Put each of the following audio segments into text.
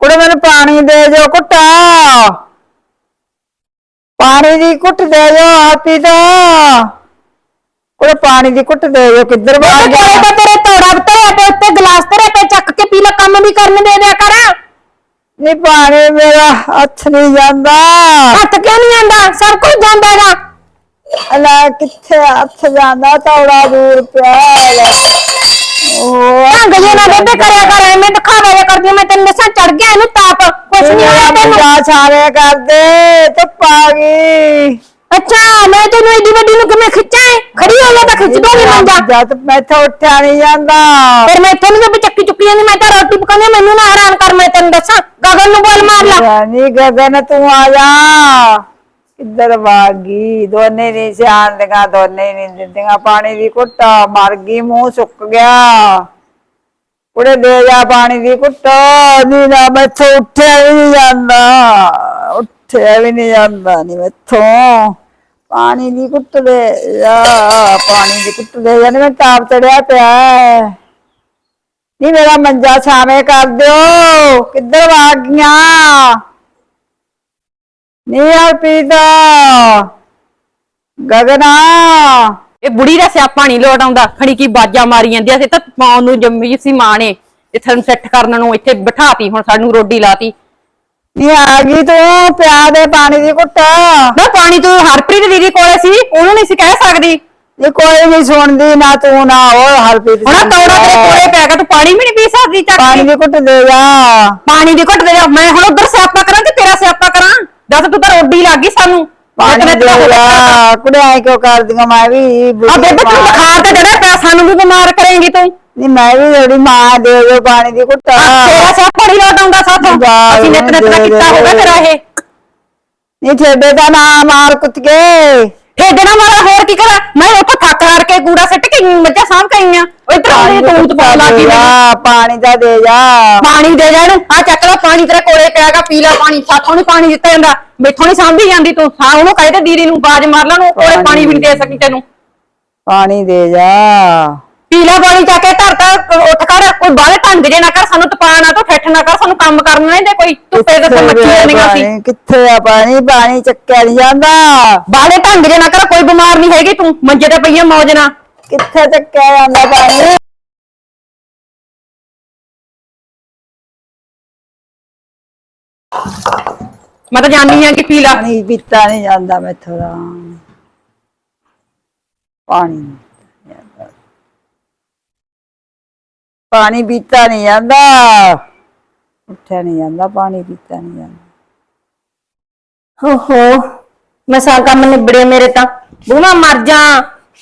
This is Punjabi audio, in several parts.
ਕੁੜੇ ਮੈਨੂੰ ਪਾਣੀ ਦੇ ਜੋ ਕੁੱਟਾ ਪਾਣੀ ਦੀ ਕੁੱਟ ਦੇ ਜੋ ਆਪੀ ਦਾ। ਕੁੜੇ ਪਾਣੀ ਦੀ ਕੁੱਟ ਦੇ ਜੋ ਕਿੱਧਰ ਭਾਗ ਗਿਆ ਤਾਂ ਤੇਰੇ ਤੋੜਾ ਧਰਿਆ ਪਿਆ ਉੱਤੇ ਗਲਾਸ ਧਰਿਆ ਪਿਆ ਚੱਕ ਕੇ ਪੀ ਲੈ ਕੰਮ ਵੀ ਕਰਨ ਦੇ ਦਿਆ ਕਰ। ਨਹੀਂ ਪਾਣੀ ਮੇਰਾ ਹੱਥ ਨਹੀਂ ਜਾਂਦਾ। ਹੱਥ ਕਿਉਂ ਨਹੀਂ ਆਂਦਾ ਸਭ ਕੁਝ ਜਾਂਦਾ ਹੈਗਾ। ਅਲਾ ਕਿੱਥੇ ਹੱਥ ਜਾਂਦਾ? ਤੌੜਾ ਦੂਰ ਪਿਆ। ਹੈਗਾ। ਉਹ ਢੰਗ ਜੇ ਨਾ ਬੇਬੇ ਕਰਿਆ ਕਰ ਐਵੇਂ ਦਿਖਾਵਾ ਜਿਹਾ ਕਰਦੀ ਆ, ਮੈਂ ਤੈਨੂੰ ਦੱਸਾਂ ਚੜ ਗਿਆ ਇਹਨੂੰ ਤਾਪ ਕੁਛ ਨਹੀਂ ਹੋਇਆ ਤੈਨੂੰ। ਮਜਾ ਛਾਰੇ ਕਰਦੇ ਧੁੱਪ ਆ ਗਈ। ਅੱਛਾ ਮੈਂ ਤੈਨੂੰ ਏਡੀ ਵੱਡੀ ਨੂੰ ਕਿਵੇਂ ਖਿੱਚਾਂ ਏ? ਖੜੀ ਹੋ ਜਾ ਤਾਂ ਖਿੱਚ ਦੋਗੀ ਮੰਜਾ। ਜਦ ਮੈਥੋਂ ਉੱਠਿਆ ਨਹੀਂ ਜਾਂਦਾ। ਫਿਰ ਮੈਂ ਇੱਥੇ ਚੱਕੀ ਚੁੱਕੀ ਜਾਂਦੀ ਮੈਂ ਤਾਂ ਰੋਟੀ ਪਕਾਉਂਦੀ ਆ, ਮੈਨੂੰ ਨਾ ਹੈਰਾਨ ਕਰ ਮੈਂ ਤੈਨੂੰ ਦੱਸਾਂ। ਗਗਨ ਨੂੰ ਬੋਲ ਮਾਰ ਲਾ। ਰਾਨੀ ਗਗਨ ਤੂੰ ਆ ਜਾ। ਕਿੱਧਰ ਵਾਗੀ ਦੋਨੇ ਨਹੀਂ ਸਿਆਣਦੀਆਂ ਦੋਨੇ ਨਹੀਂ ਦਿੰਦੀਆਂ। ਪਾਣੀ ਦੀ ਘੁੱਟ ਮਰ ਗਈ, ਮੂੰਹ ਸੁੱਕ ਗਿਆ। ਕੁੜੇ ਦੇ ਜਾ ਪਾਣੀ ਦੀ ਘੁੱਟ, ਨੀ ਨਾ ਮੈਥੋਂ ਉੱਠਿਆ ਵੀ ਨਹੀਂ ਜਾਂਦਾ। ਉੱਠਿਆ ਵੀ ਨਹੀਂ ਜਾਂਦਾ, ਨੀ ਮੈਥੋਂ। ਪਾਣੀ ਦੀ ਘੁੱਟ ਦੇ ਜਾ ਪਾਣੀ ਦੀ ਘੁੱਟ ਦੇ ਜਾ ਨੀ ਮੈਂ ਤਾਪ ਚੜਿਆ ਪਿਆ। ਹੈ। ਨੀ ਮੇਰਾ ਮੰਜਾ ਛਾਵੇਂ ਕਰ ਦਿਓ। ਕਿੱਧਰ ਭਾਗ ਗਈਆਂ? ਨੀ ਅਰਪੀਤਾ ਗਗਨਾ। ਇਹ ਬੁੜੀ ਦਾ ਸਿਆਪਾ ਨਹੀਂ ਲੋਟ ਆਉਂਦਾ। ਖੜੀ ਕੀ ਬਾਜਾਂ ਮਾਰੀ ਜਾਂਦੀ ਅਸੀਂ ਤਾਂ ਪਾਉਣ ਨੂੰ ਜੰਮੀ ਸੀ ਮਾਂ ਨੇ। ਤੇ ਸਾਨੂੰ ਸੈੱਟ ਕਰਨ ਨੂੰ ਇੱਥੇ ਬਿਠਾਤੀ ਹੁਣ ਸਾਨੂੰ ਰੋਡੀ ਲਾਤੀ। ਨੀ ਆ ਗਈ ਤੂੰ ਪਿਆ ਦੇ ਪਾਣੀ ਦੀ ਘੁੱਟ। ਨਾ ਪਾਣੀ ਤੂੰ ਹਰਪ੍ਰੀਤ ਦੀਦੀ ਕੋਲੇ ਸੀ। ਉਹਨੂੰ ਨਹੀਂ ਸੀ ਕਹਿ ਸਕਦੀ। ਨੀ ਕੋਈ ਨਹੀਂ ਸੁਣਦੀ ਨਾ ਤੂੰ ਨਾ ਉਹ ਹਰਪੀਤ ਹੁਣ ਤੋੜਾ ਤੇਰੇ। ਕੋਲੇ ਪੈ ਗਿਆ ਤੂੰ ਪਾਣੀ ਵੀ ਨਹੀਂ ਪੀ ਸਕਦੀ ਚੱਕ ਪਾਣੀ ਕੇ ਦੀ ਘੁੱਟ ਦੇ ਜਾ। ਪਾਣੀ ਦੀ ਘੁੱਟ ਦੇ ਜਾ। ਮੈਂ ਹੁਣ ਉਧਰ ਸਿਆਪਾ ਕਰਾਂ ਕਿ ਤੇਰਾ ਸਿਆਪਾ ਕਰਾਂ? ਦੱਸ ਤੂੰ ਤਾਂ ਰੋਡੀ ਲੱਗ ਗਈ ਸਾਨੂੰ। ਪਾਣੀ ਮੈਂ ਦੇ ਕਿਉਂ ਕਰਦੀਆਂ? ਵੀ ਆ ਬੇਬੇ ਤੂੰ ਮਾਂ- ਬੁਖਾਰ ਤੇ ਚੜਿਆ ਪਿਆ ਸਾਨੂੰ ਵੀ ਬਿਮਾਰ ਕਰੇਂਗੀ ਤੂੰ। ਮੈਂ ਵੀ ਜਿਹੜੀ ਮਾਂ ਦੇ ਦੇ ਪਾਣੀ ਦੀ ਘੁੱਟ। ਆਹ ਤੇਰਾ ਸਿਆਪਾ ਨਹੀਂ ਲੋਟ ਆਉਂਦਾ ਸਾਥੋਂ। ਵਾਹ, ਅਸੀਂ ਨਿਤ ਨਿਤ ਦਾ ਦੇ, ਕੀਤਾ ਦੇ, ਹੋਗਾ ਦੇ। ਤੇਰਾ ਇਹ। ਨੀ ਛੇਡੇ ਦਾ ਨਾ ਮਾਰ ਕੁੱਤ ਕੇ ਠੇਡਣਾ ਵਾਲਾ ਹੋਰ ਕੀ ਕਰਾਂ? ਮੈਂ ਉੱਥੇ ਥੱਕ ਹਾਰ ਕੇ ਕੂੜਾ ਸਿੱਟ ਕੇ ਮੱਝਾਂ ਸਾਂਭ ਕੇ ਆਈਆਂ। ਇੱਧਰ ਆਉਂਦੀ ਤੂੰ ਤੂੰ ਪਾਉਣ ਲੱਗੀ ਮੈਨੂੰ। ਜਾ ਪਾਣੀ ਦਾ ਦੇ ਜਾ। ਪਾਣੀ ਦੇ ਜਾ ਇਹਨੂੰ। ਆ ਚੱਕ ਲੈ ਪਾਣੀ ਤੇਰੇ ਕੋਲੇ ਪਿਆਗਾ ਪੀ ਲੈ ਪਾਣੀ। ਸਾਥੋਂ ਨਹੀਂ ਪਾਣੀ ਦਿੱਤਾ ਜਾਂਦਾ। ਮੈਥੋਂ ਨਹੀਂ ਸਾਂਭੀ ਜਾਂਦੀ ਤੂੰ। ਹਾਂ ਉਹਨੂੰ ਕਹੇ ਤੇ ਦੀਦੀ ਨੂੰ ਬਾਜ ਮਾਰ ਲੈ ਨੂੰ ਕੋਲੇ ਪਾਣੀ ਵੀ ਨਹੀਂ ਦੇ ਸਕੀ ਤੈਨੂੰ। ਪਾਣੀ ਦੇ ਜਾ। ਪੀ ਲੈ ਪਾਣੀ ਚੱਕ ਕੇ ਧਰ ਤਾ ਉੱਠ ਕਰ ਕੋਈ ਬਾਹਲੇ ਢੰਗ ਜੇ ਨਾ ਕਰ ਸਾਨੂੰ ਤਪਾ ਨਾ ਤੂੰ ਠੱਠ ਨਾ ਕਰ ਸਾਨੂੰ ਕੰਮ ਕਰਨਾ ਨਹੀਂ ਦੇ ਕੋਈ ਧੁੱਪੇ ਤੇ ਮੱਛੀ ਜਾਂਦੀਆਂ ਸੀ। ਪਾਣੀ? ਕਿੱਥੇ ਆ ਪਾਣੀ? ਪਾਣੀ ਚੱਕਿਆ ਨਹੀਂ ਜਾਂਦਾ। ਬਾਹਲੇ ਢੰਗ ਜੇ ਨਾ ਕਰ ਕੋਈ ਬਿਮਾਰ ਨਹੀਂ ਹੈਗੀ ਤੂੰ ਮੰਜੇ ਤੇ ਪਈਆਂ ਮੌਜ ਨਾਲ। ਕਿੱਥੇ ਚੱਕਿਆ ਜਾਂਦਾ ਪਾਣੀ? ਮੈਂ ਤਾਂ ਜਾਣੀ ਆ ਕਿ ਪੀ ਲੈ ਪਾਣੀ ਪੀਤਾ ਨਹੀਂ ਜਾਂਦਾ ਮੈਥੋਂ ਪਾਣੀ ਨਹੀਂ ਜਾਂਦਾ। ਪਾਣੀ ਪੀਤਾ ਨਹੀਂ ਜਾਂਦਾ। ਉੱਠਿਆ ਨਹੀਂ ਜਾਂਦਾ ਪਾਣੀ ਪੀਤਾ ਨਹੀਂ ਜਾਂਦਾ। ਓਹੋ ਮਸਾਂ ਕੰਮ ਨਿਬੜੇ ਮੇਰੇ ਤਾਂ। ਬੂਮਾ ਮਰ ਜਾ।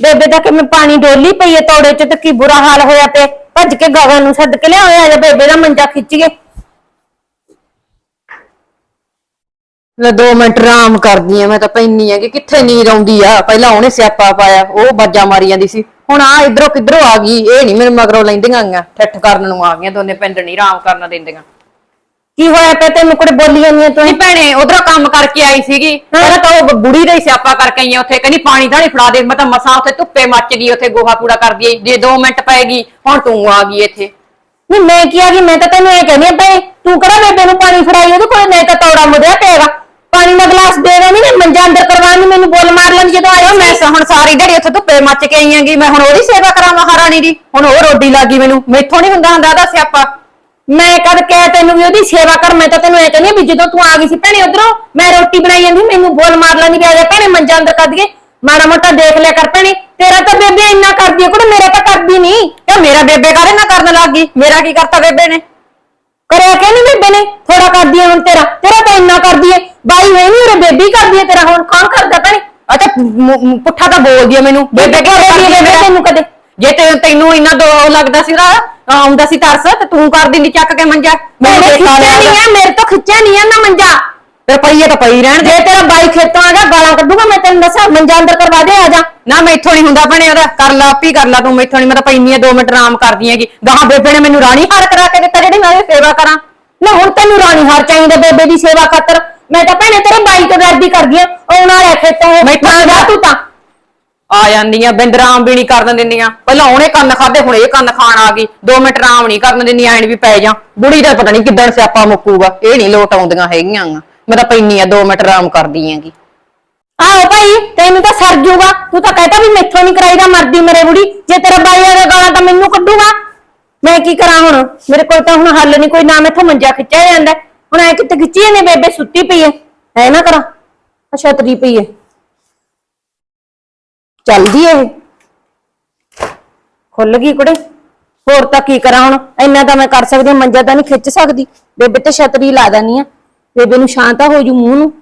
ਬੇਬੇ ਦਾ ਕਿਵੇਂ ਪਾਣੀ ਡੋਲੀ ਪਈ ਏ ਤੋੜੇ ਚ ਤੇ ਕੀ ਬੁਰਾ ਹਾਲ ਹੋਇਆ ਤੇ ਭੱਜ ਕੇ ਗਗਨ ਨੂੰ ਸੱਦ ਕੇ ਲਿਆਇਆ ਜਾਂ ਬੇਬੇ ਦਾ ਮੰਜਾ ਖਿੱਚ ਕੇ ਲੈ 2 ਮਿੰਟ ਆਰਾਮ ਕਰਦੀ ਆ ਮੈਂ ਤਾਂ ਪੈਣੀ ਆ ਕਿ ਕਿੱਥੇ ਨੀਂਦ ਆਉਂਦੀ ਆ। ਪਹਿਲਾਂ ਉਹਨੇ ਸਿਆਪਾ ਪਾਇਆ ਉਹ ਬਾਜਾਂ ਮਾਰੀ ਜਾਂਦੀ ਸੀ। ਹੁਣ ਆ ਇਧਰੋਂ ਕਿਧਰੋਂ ਆ ਗਈ? ਇਹ ਨਹੀਂ ਮੈਨੂੰ ਮਗਰੋਂ ਲੈਂਦੀਆਂ ਆਈਆਂ ਠੱਠ ਕਰਨ ਨੂੰ ਆ ਗਈਆਂ ਦੋਨੇ ਪਿੰਡ ਨਹੀਂ ਆਰਾਮ ਕਰਨ ਦਿੰਦੀਆਂ। ਕੀ ਹੋਇਆ ਪਿਆ ਤੈਨੂੰ? ਕੁੜੇ ਬੋਲੀ ਜਾਂਦੀ ਤੂੰ? ਨਹੀਂ ਭੈਣੇ ਉਧਰੋਂ ਕੰਮ ਕਰਕੇ ਆਈ ਸੀਗੀ। ਪਹਿਲਾਂ ਤਾਂ ਉਹ ਬੁੜੀ ਦਾ ਹੀ ਸਿਆਪਾ ਕਰਕੇ ਆਈ ਆ ਉੱਥੇ ਕਹਿੰਦੀ ਪਾਣੀ ਧਾਣੀ ਫੜਾ ਦੇ ਮੈਂ ਤਾਂ ਮਸਾਂ ਉੱਥੇ ਧੁੱਪੇ ਮੱਚ ਗਈ ਉੱਥੇ ਗੋਹਾ ਕੂੜਾ ਕਰਦੀ ਆਈ ਜੇ 2 ਮਿੰਟ ਪਏਗੀ ਹੁਣ ਤੂੰ ਆ ਗਈ ਇੱਥੇ। ਨਹੀਂ ਮੈਂ ਕੀ ਆ ਗਈ? ਮੈਂ ਤਾਂ ਤੈਨੂੰ ਇਹ ਕਹਿੰਦੀ ਆ ਭਈ ਤੂੰ ਕਿਹੜਾ ਬੇਬੇ ਨੂੰ ਪਾਣੀ ਫੜਾਈ? ਉਹਦੇ ਕੋਲ ਨਹੀਂ ਤਾਂ ਤੌੜਾ ਮੁੜਿਆ ਪਿਆਗਾ ਪਾਣੀ ਦਾ ਗਲਾਸ ਦੇ ਦੇ, ਨਹੀਂ, ਮੰਜਾ ਅੰਦਰ ਕਰਵਾਉਣ ਨੂੰ ਮੈਨੂੰ ਬੋਲ ਮਾਰ ਲੈਂਦੀ, ਜਦੋਂ ਆਇਆ ਮੈਂ ਸ- ਹੁਣ ਸਾਰੀ ਦਿਹਾੜੀ ਉੱਥੇ ਧੁੱਪੇ ਮੱਚ ਕੇ ਆਈ ਆਂਗੀ ਮੈਂ ਹੁਣ ਉਹਦੀ ਸੇਵਾ ਕਰਾਂ ਮਹਾਰਾਣੀ ਦੀ, ਹੁਣ ਉਹ ਰੋਡੀ ਲੱਗੀ ਮੈਨੂੰ, ਮੈਥੋਂ ਨਹੀਂ ਹੁੰਦਾ ਹੁੰਦਾ ਦਾ ਸਿਆਪਾ। ਮੈਂ ਕਦ ਕਹਿ ਤੈਨੂੰ ਵੀ ਉਹਦੀ ਸੇਵਾ ਕਰ, ਮੈਂ ਤਾਂ ਤੈਨੂੰ ਇਹ ਕਹਿੰਦੀ ਆ ਵੀ ਜਦੋਂ ਤੂੰ ਆ ਗਈ ਸੀ ਭੈਣੇ ਉਧਰੋਂ, ਮੈਂ ਰੋਟੀ ਬਣਾਈ ਜਾਂਦੀ, ਮੈਨੂੰ ਬੋਲ ਮਾਰ ਲੈਂਦੀ ਵੀ ਆ ਜਾ ਭੈਣੇ, ਮੰਜਾ ਅੰਦਰ ਕਰ ਦਈਏ। ਮਾੜਾ ਮੋਟਾ ਦੇਖ ਲਿਆ ਕਰ ਭੈਣੇ, ਤੇਰਾ ਤਾਂ ਬੇਬੇ ਇੰਨਾ ਕਰਦੀ ਆ, ਕੁੜੇ ਮੇਰਾ ਤਾਂ ਕਰਦੀ ਨਹੀਂ ਤੇ ਮੇਰਾ ਬੇਬੇ ਕਾਹਦੇ ਨਾਲ ਕਰਨ ਲੱਗ ਗਈ? ਮੇਰਾ ਕੀ ਕਰਤਾ ਬੇਬੇ ਨੇ? ਕਰਿਆ ਕਿ ਨਹੀਂ ਬੇਬੇ ਨੇ? ਥੋੜਾ ਕਰਦੀ ਆ ਹੁਣ ਤੇਰਾ ਤੇਰਾ ਤਾਂ ਇੰਨਾ ਕਰਦੀ ਏ। ਬਾਈ ਹੈ ਨਹੀਂ ਉਹ ਬੇਬੀ ਕਰਦੀ ਏ ਤੇਰਾ ਹੁਣ ਕੌਣ ਕਰਦਾ ਭੈਣੇ? ਅੱਛਾ ਮ- ਮ- ਪੁੱਠਾ ਤਾਂ ਬੋਲਦੀ ਆ ਮੈਨੂੰ। ਬੇਬੇ ਕਰਦੀ ਬੇਬੇ ਮੇਰਾ ਤੈਨੂੰ ਕਦੇ? ਜੇ ਤੇ ਤੈਨੂੰ ਇੰਨਾ ਦੋ ਲੱਗਦਾ ਸੀ ਨਾ ਆਉਂਦਾ ਸੀ ਤਰਸ ਤੇ ਤੂੰ ਕਰ ਦਿੰਦੀ ਚੱਕ ਕੇ ਮੰਜਾ। ਮੇਰੇ ਦੇਖਾ ਖਿੱਚਿਆ ਨਹੀਂ ਆ ਮੇਰੇ ਤੋਂ ਖਿੱਚਿਆ ਨਹੀਂ ਆ ਨਾ ਮੰਜਾ। ਫਿਰ ਪਈਏ ਤਾਂ ਪਈ ਰਹਿਣ ਦੇ। ਜੇ ਤੇਰਾ ਬਾਈ ਖੇਤੋਂ ਆ ਗਿਆ ਗਾਲਾਂ ਕੱਢੂਗਾ ਮੈਂ ਤੈਨੂੰ ਦੱਸਾਂ ਮੰਜਾ ਅੰਦਰ ਕਰਵਾ ਦੇ ਆ ਜਾ। ਨਾ ਮੈਥੋਂ ਨਹੀਂ ਹੁੰਦਾ ਭਣੇ ਉਹਦਾ ਕਰ ਲਾ ਆਪੀ ਕਰ ਲਾ ਤੂੰ ਮੈਥੋਂ ਨਹੀਂ ਮੈਂ ਤਾਂ ਪੈਣੀ ਆ 2 ਮਿੰਟ ਆਰਾਮ ਕਰਦੀ ਹੈਗੀ। ਗਾਹਾਂ ਬੇਬੇ ਨੇ ਮੈਨੂੰ ਰਾਣੀ ਹਾਰ ਕਰਾ ਕੇ ਦਿੱਤਾ ਜਿਹੜੀ ਮੈਂ ਉਹਦੀ ਸੇਵਾ ਕਰਾਂ। ਨਾ ਹੁਣ ਤੈਨੂੰ ਰਾਣੀ ਹਾਰ ਚਾਹੀਦਾ ਬੇਬੇ ਦੀ ਸੇਵਾ ਖਾਤਰ। ਮੈਂ ਤਾਂ ਭੈਣੇ ਤੇਰੇ ਬਾਈ ਤੋਂ ਡਰਦੀ ਕਰ ਗਈ ਆ। ਆਉਣ ਵਾਲਾ ਖੇਤੋਂ ਮੈਂ ਤਾਂ ਜਾ ਤੂੰ ਤਾਂ। ਆ ਜਾਂਦੀਆਂ ਬਿੰਦ ਆਰਾਮ ਵੀ ਨਹੀਂ ਕਰਨ ਦਿੰਦੀਆਂ। ਪਹਿਲਾਂ ਉਹਨੇ ਕੰਨ ਖਾਦੇ ਹੁਣ ਇਹ ਕੰਨ ਖਾਣ ਆ ਗਈ। 2 ਮਿੰਟ ਆਰਾਮ ਨਹੀਂ ਕਰਨ ਦਿੰਦੀਆਂ ਐਨ ਵੀ ਪੈ ਜਾ। ਬੁੜੀ ਦਾ ਪਤਾ ਨਹੀਂ ਕਿੱਦਣ ਸਿਆਪਾ ਮੁੱਕੂਗਾ। ਇਹ ਨਹੀਂ ਲੋਟ ਆਉਂਦੀਆਂ ਹੈਗੀਆਂ। ਮੈਂ ਤਾਂ ਪੈਣੀ ਆ 2 ਮਿੰਟ ਆਰਾਮ ਕਰਦੀ ਆਂਗੀ ਆਹੋ ਭਾਈ ਤੈਨੂੰ ਤਾਂ ਸਰ ਜੂਗਾ। ਤੂੰ ਤਾਂ ਕਹਿਤਾ ਵੀ ਮੈਥੋਂ ਨਹੀਂ ਕਰਾਈਦਾ ਮਰਦੀ ਮੇਰੇ ਬੁੜੀ। ਜੇ ਤੇਰਾ ਬਾਈ ਆ ਗਾਲਾਂ ਤਾਂ ਮੈਨੂੰ ਕੱਢੂਗਾ। ਮੈਂ ਕੀ ਕਰਾਂ ਹੁਣ? ਮੇਰੇ ਕੋਲ ਤਾਂ ਹੁਣ ਹੱਲ ਨਹੀਂ ਕੋਈ ਨਾ ਮੈਥੋਂ ਮੰਜਾ ਖਿੱਚਿਆ ਜਾਂਦਾ। ਹੁਣ ਐ ਕਿਤੇ ਖਿੱਚੀ ਨੇ ਬੇਬੇ ਸੁੱਤੀ ਪਈ ਐ। ਐ ਨਾ ਕਰਾਂ। ਅੱਛਾ ਤਰੀ ਪਈ ਐ। ਚੱਲਦੀ ਐ ਖੁੱਲ ਗਈ ਕੁੜੇ। ਹੋਰ ਤਾਂ ਕੀ ਕਰਾਂ ਹੁਣ? ਇੰਨਾ ਤਾਂ ਮੈਂ ਕਰ ਸਕਦੀ ਹਾਂ, ਮੰਜਾ ਤਾਂ ਨਹੀਂ ਖਿੱਚ ਸਕਦੀ। ਬੇਬੇ ਤੇ ਛਤਰੀ ਲਾ ਦਾਨੀ ਆ। ਬੇਬੇ ਨੂੰ ਸ਼ਾਂਤ ਹੋ ਜੂ ਮੂੰਹ ਨੂੰ।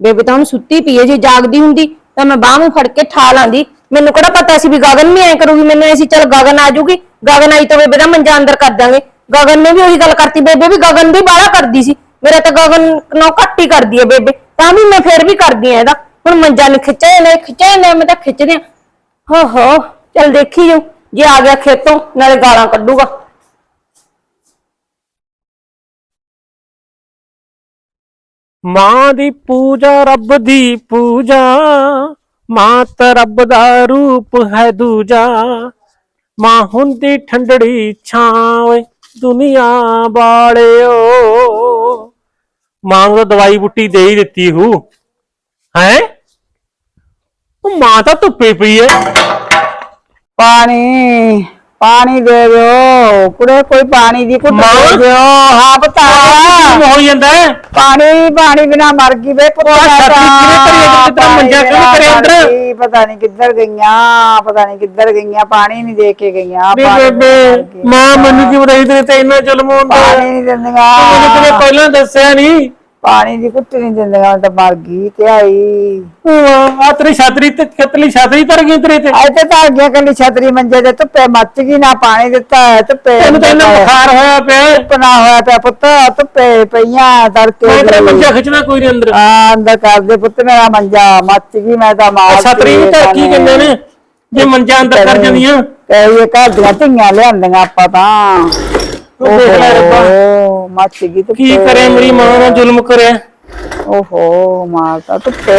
ਬੇਬੇ ਤਾਂ ਹੁਣ ਸੁੱਤੀ ਪਈ ਹੈ ਜੇ ਜਾਗਦੀ ਹੁੰਦੀ ਤਾਂ ਮੈਂ ਬਾਹ ਨੂੰ ਫੜ ਕੇ ਠਾ ਲਾਂਦੀ। ਮੈਨੂੰ ਕਿਹੜਾ ਪਤਾ ਸੀ ਵੀ ਗਗਨ ਵੀ ਐ ਕਰੂਗੀ? ਮੈਨੂੰ ਐਸੀ ਚੱਲ ਗਗਨ ਆ ਜੂਗੀ। ਗਗਨ ਆਈ ਤਾਂ ਬੇਬੇ ਦਾ ਮੰਜਾ ਅੰਦਰ ਕਰ ਦਾਂਗੇ। ਗਗਨ ਨੇ ਵੀ ਉਹੀ ਗੱਲ ਕਰਤੀ ਬੇਬੇ ਵੀ ਗਗਨ ਵੀ ਬਾਹਲਾ ਕਰਦੀ ਸੀ ਮੇਰਾ ਤਾਂ ਗਗਨ ਨੋ ਘੱਟ ਹੀ ਕਰਦੀ ਹੈ ਬੇਬੇ ਤਾਂ ਵੀ ਮੈਂ ਫੇਰ ਵੀ ਕਰਦੀ ਆ ਇਹਦਾ ਹੁਣ ਮੰਜਾ ਨੂੰ ਖਿੱਚਿਆ ਜਾਂਦਾ ਖਿੱਚਿਆ ਜਾਂਦਾ ਮੈਂ ਤਾਂ ਖਿੱਚਦੇ ਆ। ਹੋ ਹੋ ਚੱਲ ਦੇਖੀ ਜਾਊ ਜੇ ਆ ਗਿਆ ਖੇਤੋਂ ਨਾਲੇ ਗਾਲਾਂ ਕੱਢੂਗਾ ਮਾਂ ਦੀ ਪੂਜਾ ਰੱਬ ਦੀ ਪੂਜਾ ਮਾਂ ਤਾਂ ਰੱਬ ਦਾ ਰੂਪ ਹੈ ਦੂਜਾ ਮਾਂ ਹੁੰਦੀ ਠੰਡੜੀ ਛਾਂ ਓਏ ਦੁਨੀਆ ਵਾਲਿਓ। ਮਾਂ ਨੂੰ ਤਾਂ ਦਵਾਈ ਬੁੱਟੀ ਦੇ ਹੀ ਦਿੱਤੀ ਹੂ। ਹੈ? ਉਹ ਮਾਂ ਤਾਂ ਧੁੱਪੇ ਪਈ ਐ। ਪਾਣੀ। ਪਾਣੀ ਦੇ ਦਿਓ ਕੁੜੇ ਕੋਈ ਪਾਣੀ ਦੀ ਘੁੱਟ ਮਾਂ? ਦੇ ਦਿਓ ਹਾਂ ਪਤਾ ਹੋ ਜਾਂਦਾ ਹੈ? ਪਾਣੀ ਪਾਣੀ ਬਿਨਾ ਮਰ ਗਈ ਵੇ ਪੁੱਤ ਉਹ ਮੈਂ ਛਾਤੀ ਤਾਂ। ਕਿਹਨੇ ਭਰੀ ਹੈ? ਕਿੱਧਰ ਪਾਣੀ ਮੰਜਾ ਕਿਹਨੇ ਬਿਨਾਂ ਭਰਿਆ ਅੰਦਰ? ਮਰ ਗਈ, ਪਤਾ ਨਹੀਂ ਕਿੱਧਰ ਗਈਆਂ ਪਤਾ ਨਹੀਂ ਕਿੱਧਰ ਗਈਆਂ ਪਾਣੀ ਨਹੀਂ ਦੇ ਕੇ ਗਈਆਂ ਵੇ ਪਾਣੀ ਮਰ ਗਈ। ਮਾਂ ਮੈਨੂੰ ਕੀ ਬਤਾਈ ਤੇਰੇ ਤੇ ਇੰਨਾ ਜ਼ੁਲਮ ਹੁੰਦਾ ਹੈ? ਪਾਣੀ ਨਹੀਂ ਮੈਨੂੰ ਦਿੰਦੀਆਂ ਕਦੇ ਪਹਿਲਾਂ ਦੱਸਿਆ ਨਹੀਂ ਪਾਣੀ ਦੀ ਘੁੱਟ ਨਹੀਂ ਦਿੰਦੀਆਂ ਤਾਂ ਮਰ ਗਈ ਤੇ ਆਈ। ਆ ਤੇਰੀ ਛਾਤਰੀ ਤੇ ਖਤਲੀ ਛਾਤਰੀ ਤਰ ਗਈ ਤੇਰੇ ਤੇ। ਅੱਜ ਤੇ ਤਾਂ ਅੱਗੇ ਕੱਲੀ ਛਤਰੀ ਮੰਜੇ ਦੇ ਧੁੱਪੇ ਮੱਚ ਗਈ ਨਾ ਪਾਣੀ ਦਿੱਤਾ ਧੁੱਪੇ ਤੈਨੂੰ ਤਾਂ ਇੰਨਾ ਬੁਖਾਰ ਹੋਇਆ ਪਿਆ। ਧੁੱਪ ਨਾ ਹੋਇਆ ਪਿਆ ਪੁੱਤ ਧੁੱਪੇ ਪਈਆਂ ਤੜਕੇ ਮੈਂ ਤੇਰਾ। ਮੰਜਾ ਖਿੱਚਣਾ ਕੋਈ ਨਹੀਂ ਅੰਦਰ। ਆ ਅੰਦਰ ਕਰਦੇ ਪੁੱਤ ਮੇਰਾ ਮੰਜਾ ਮੱਚ ਗਈ ਮੈਂ ਤਾਂ ਮਾਰ ਛਾਤਰੀ ਨੂੰ ਤਾਂ ਕੀ ਕਹਿੰਦੇ ਨੇ? ਜੇ ਮੰਜਾ ਅੰਦਰ ਕਰ ਜਾਂਦੀਆਂ। ਕਹੇ ਘਰ ਦੀਆਂ ਧੀਆਂ ਲਿਆਂਦੀਆਂ ਆਪਾਂ ਤਾਂ। ਉਹ ਦੇਖ ਲੈ ਰੱਬਾ। ਓਹੋ, ਮੱਚ ਗਈ ਧੁੱਪੇ। ਕੀ ਕਰੇ ਮੇਰੀ ਮਾਂ ਨਾਲ ਜ਼ੁਲਮ ਕਰਿਆ ਓਹੋ ਮਾਰਤਾ ਧੁੱਪੇ।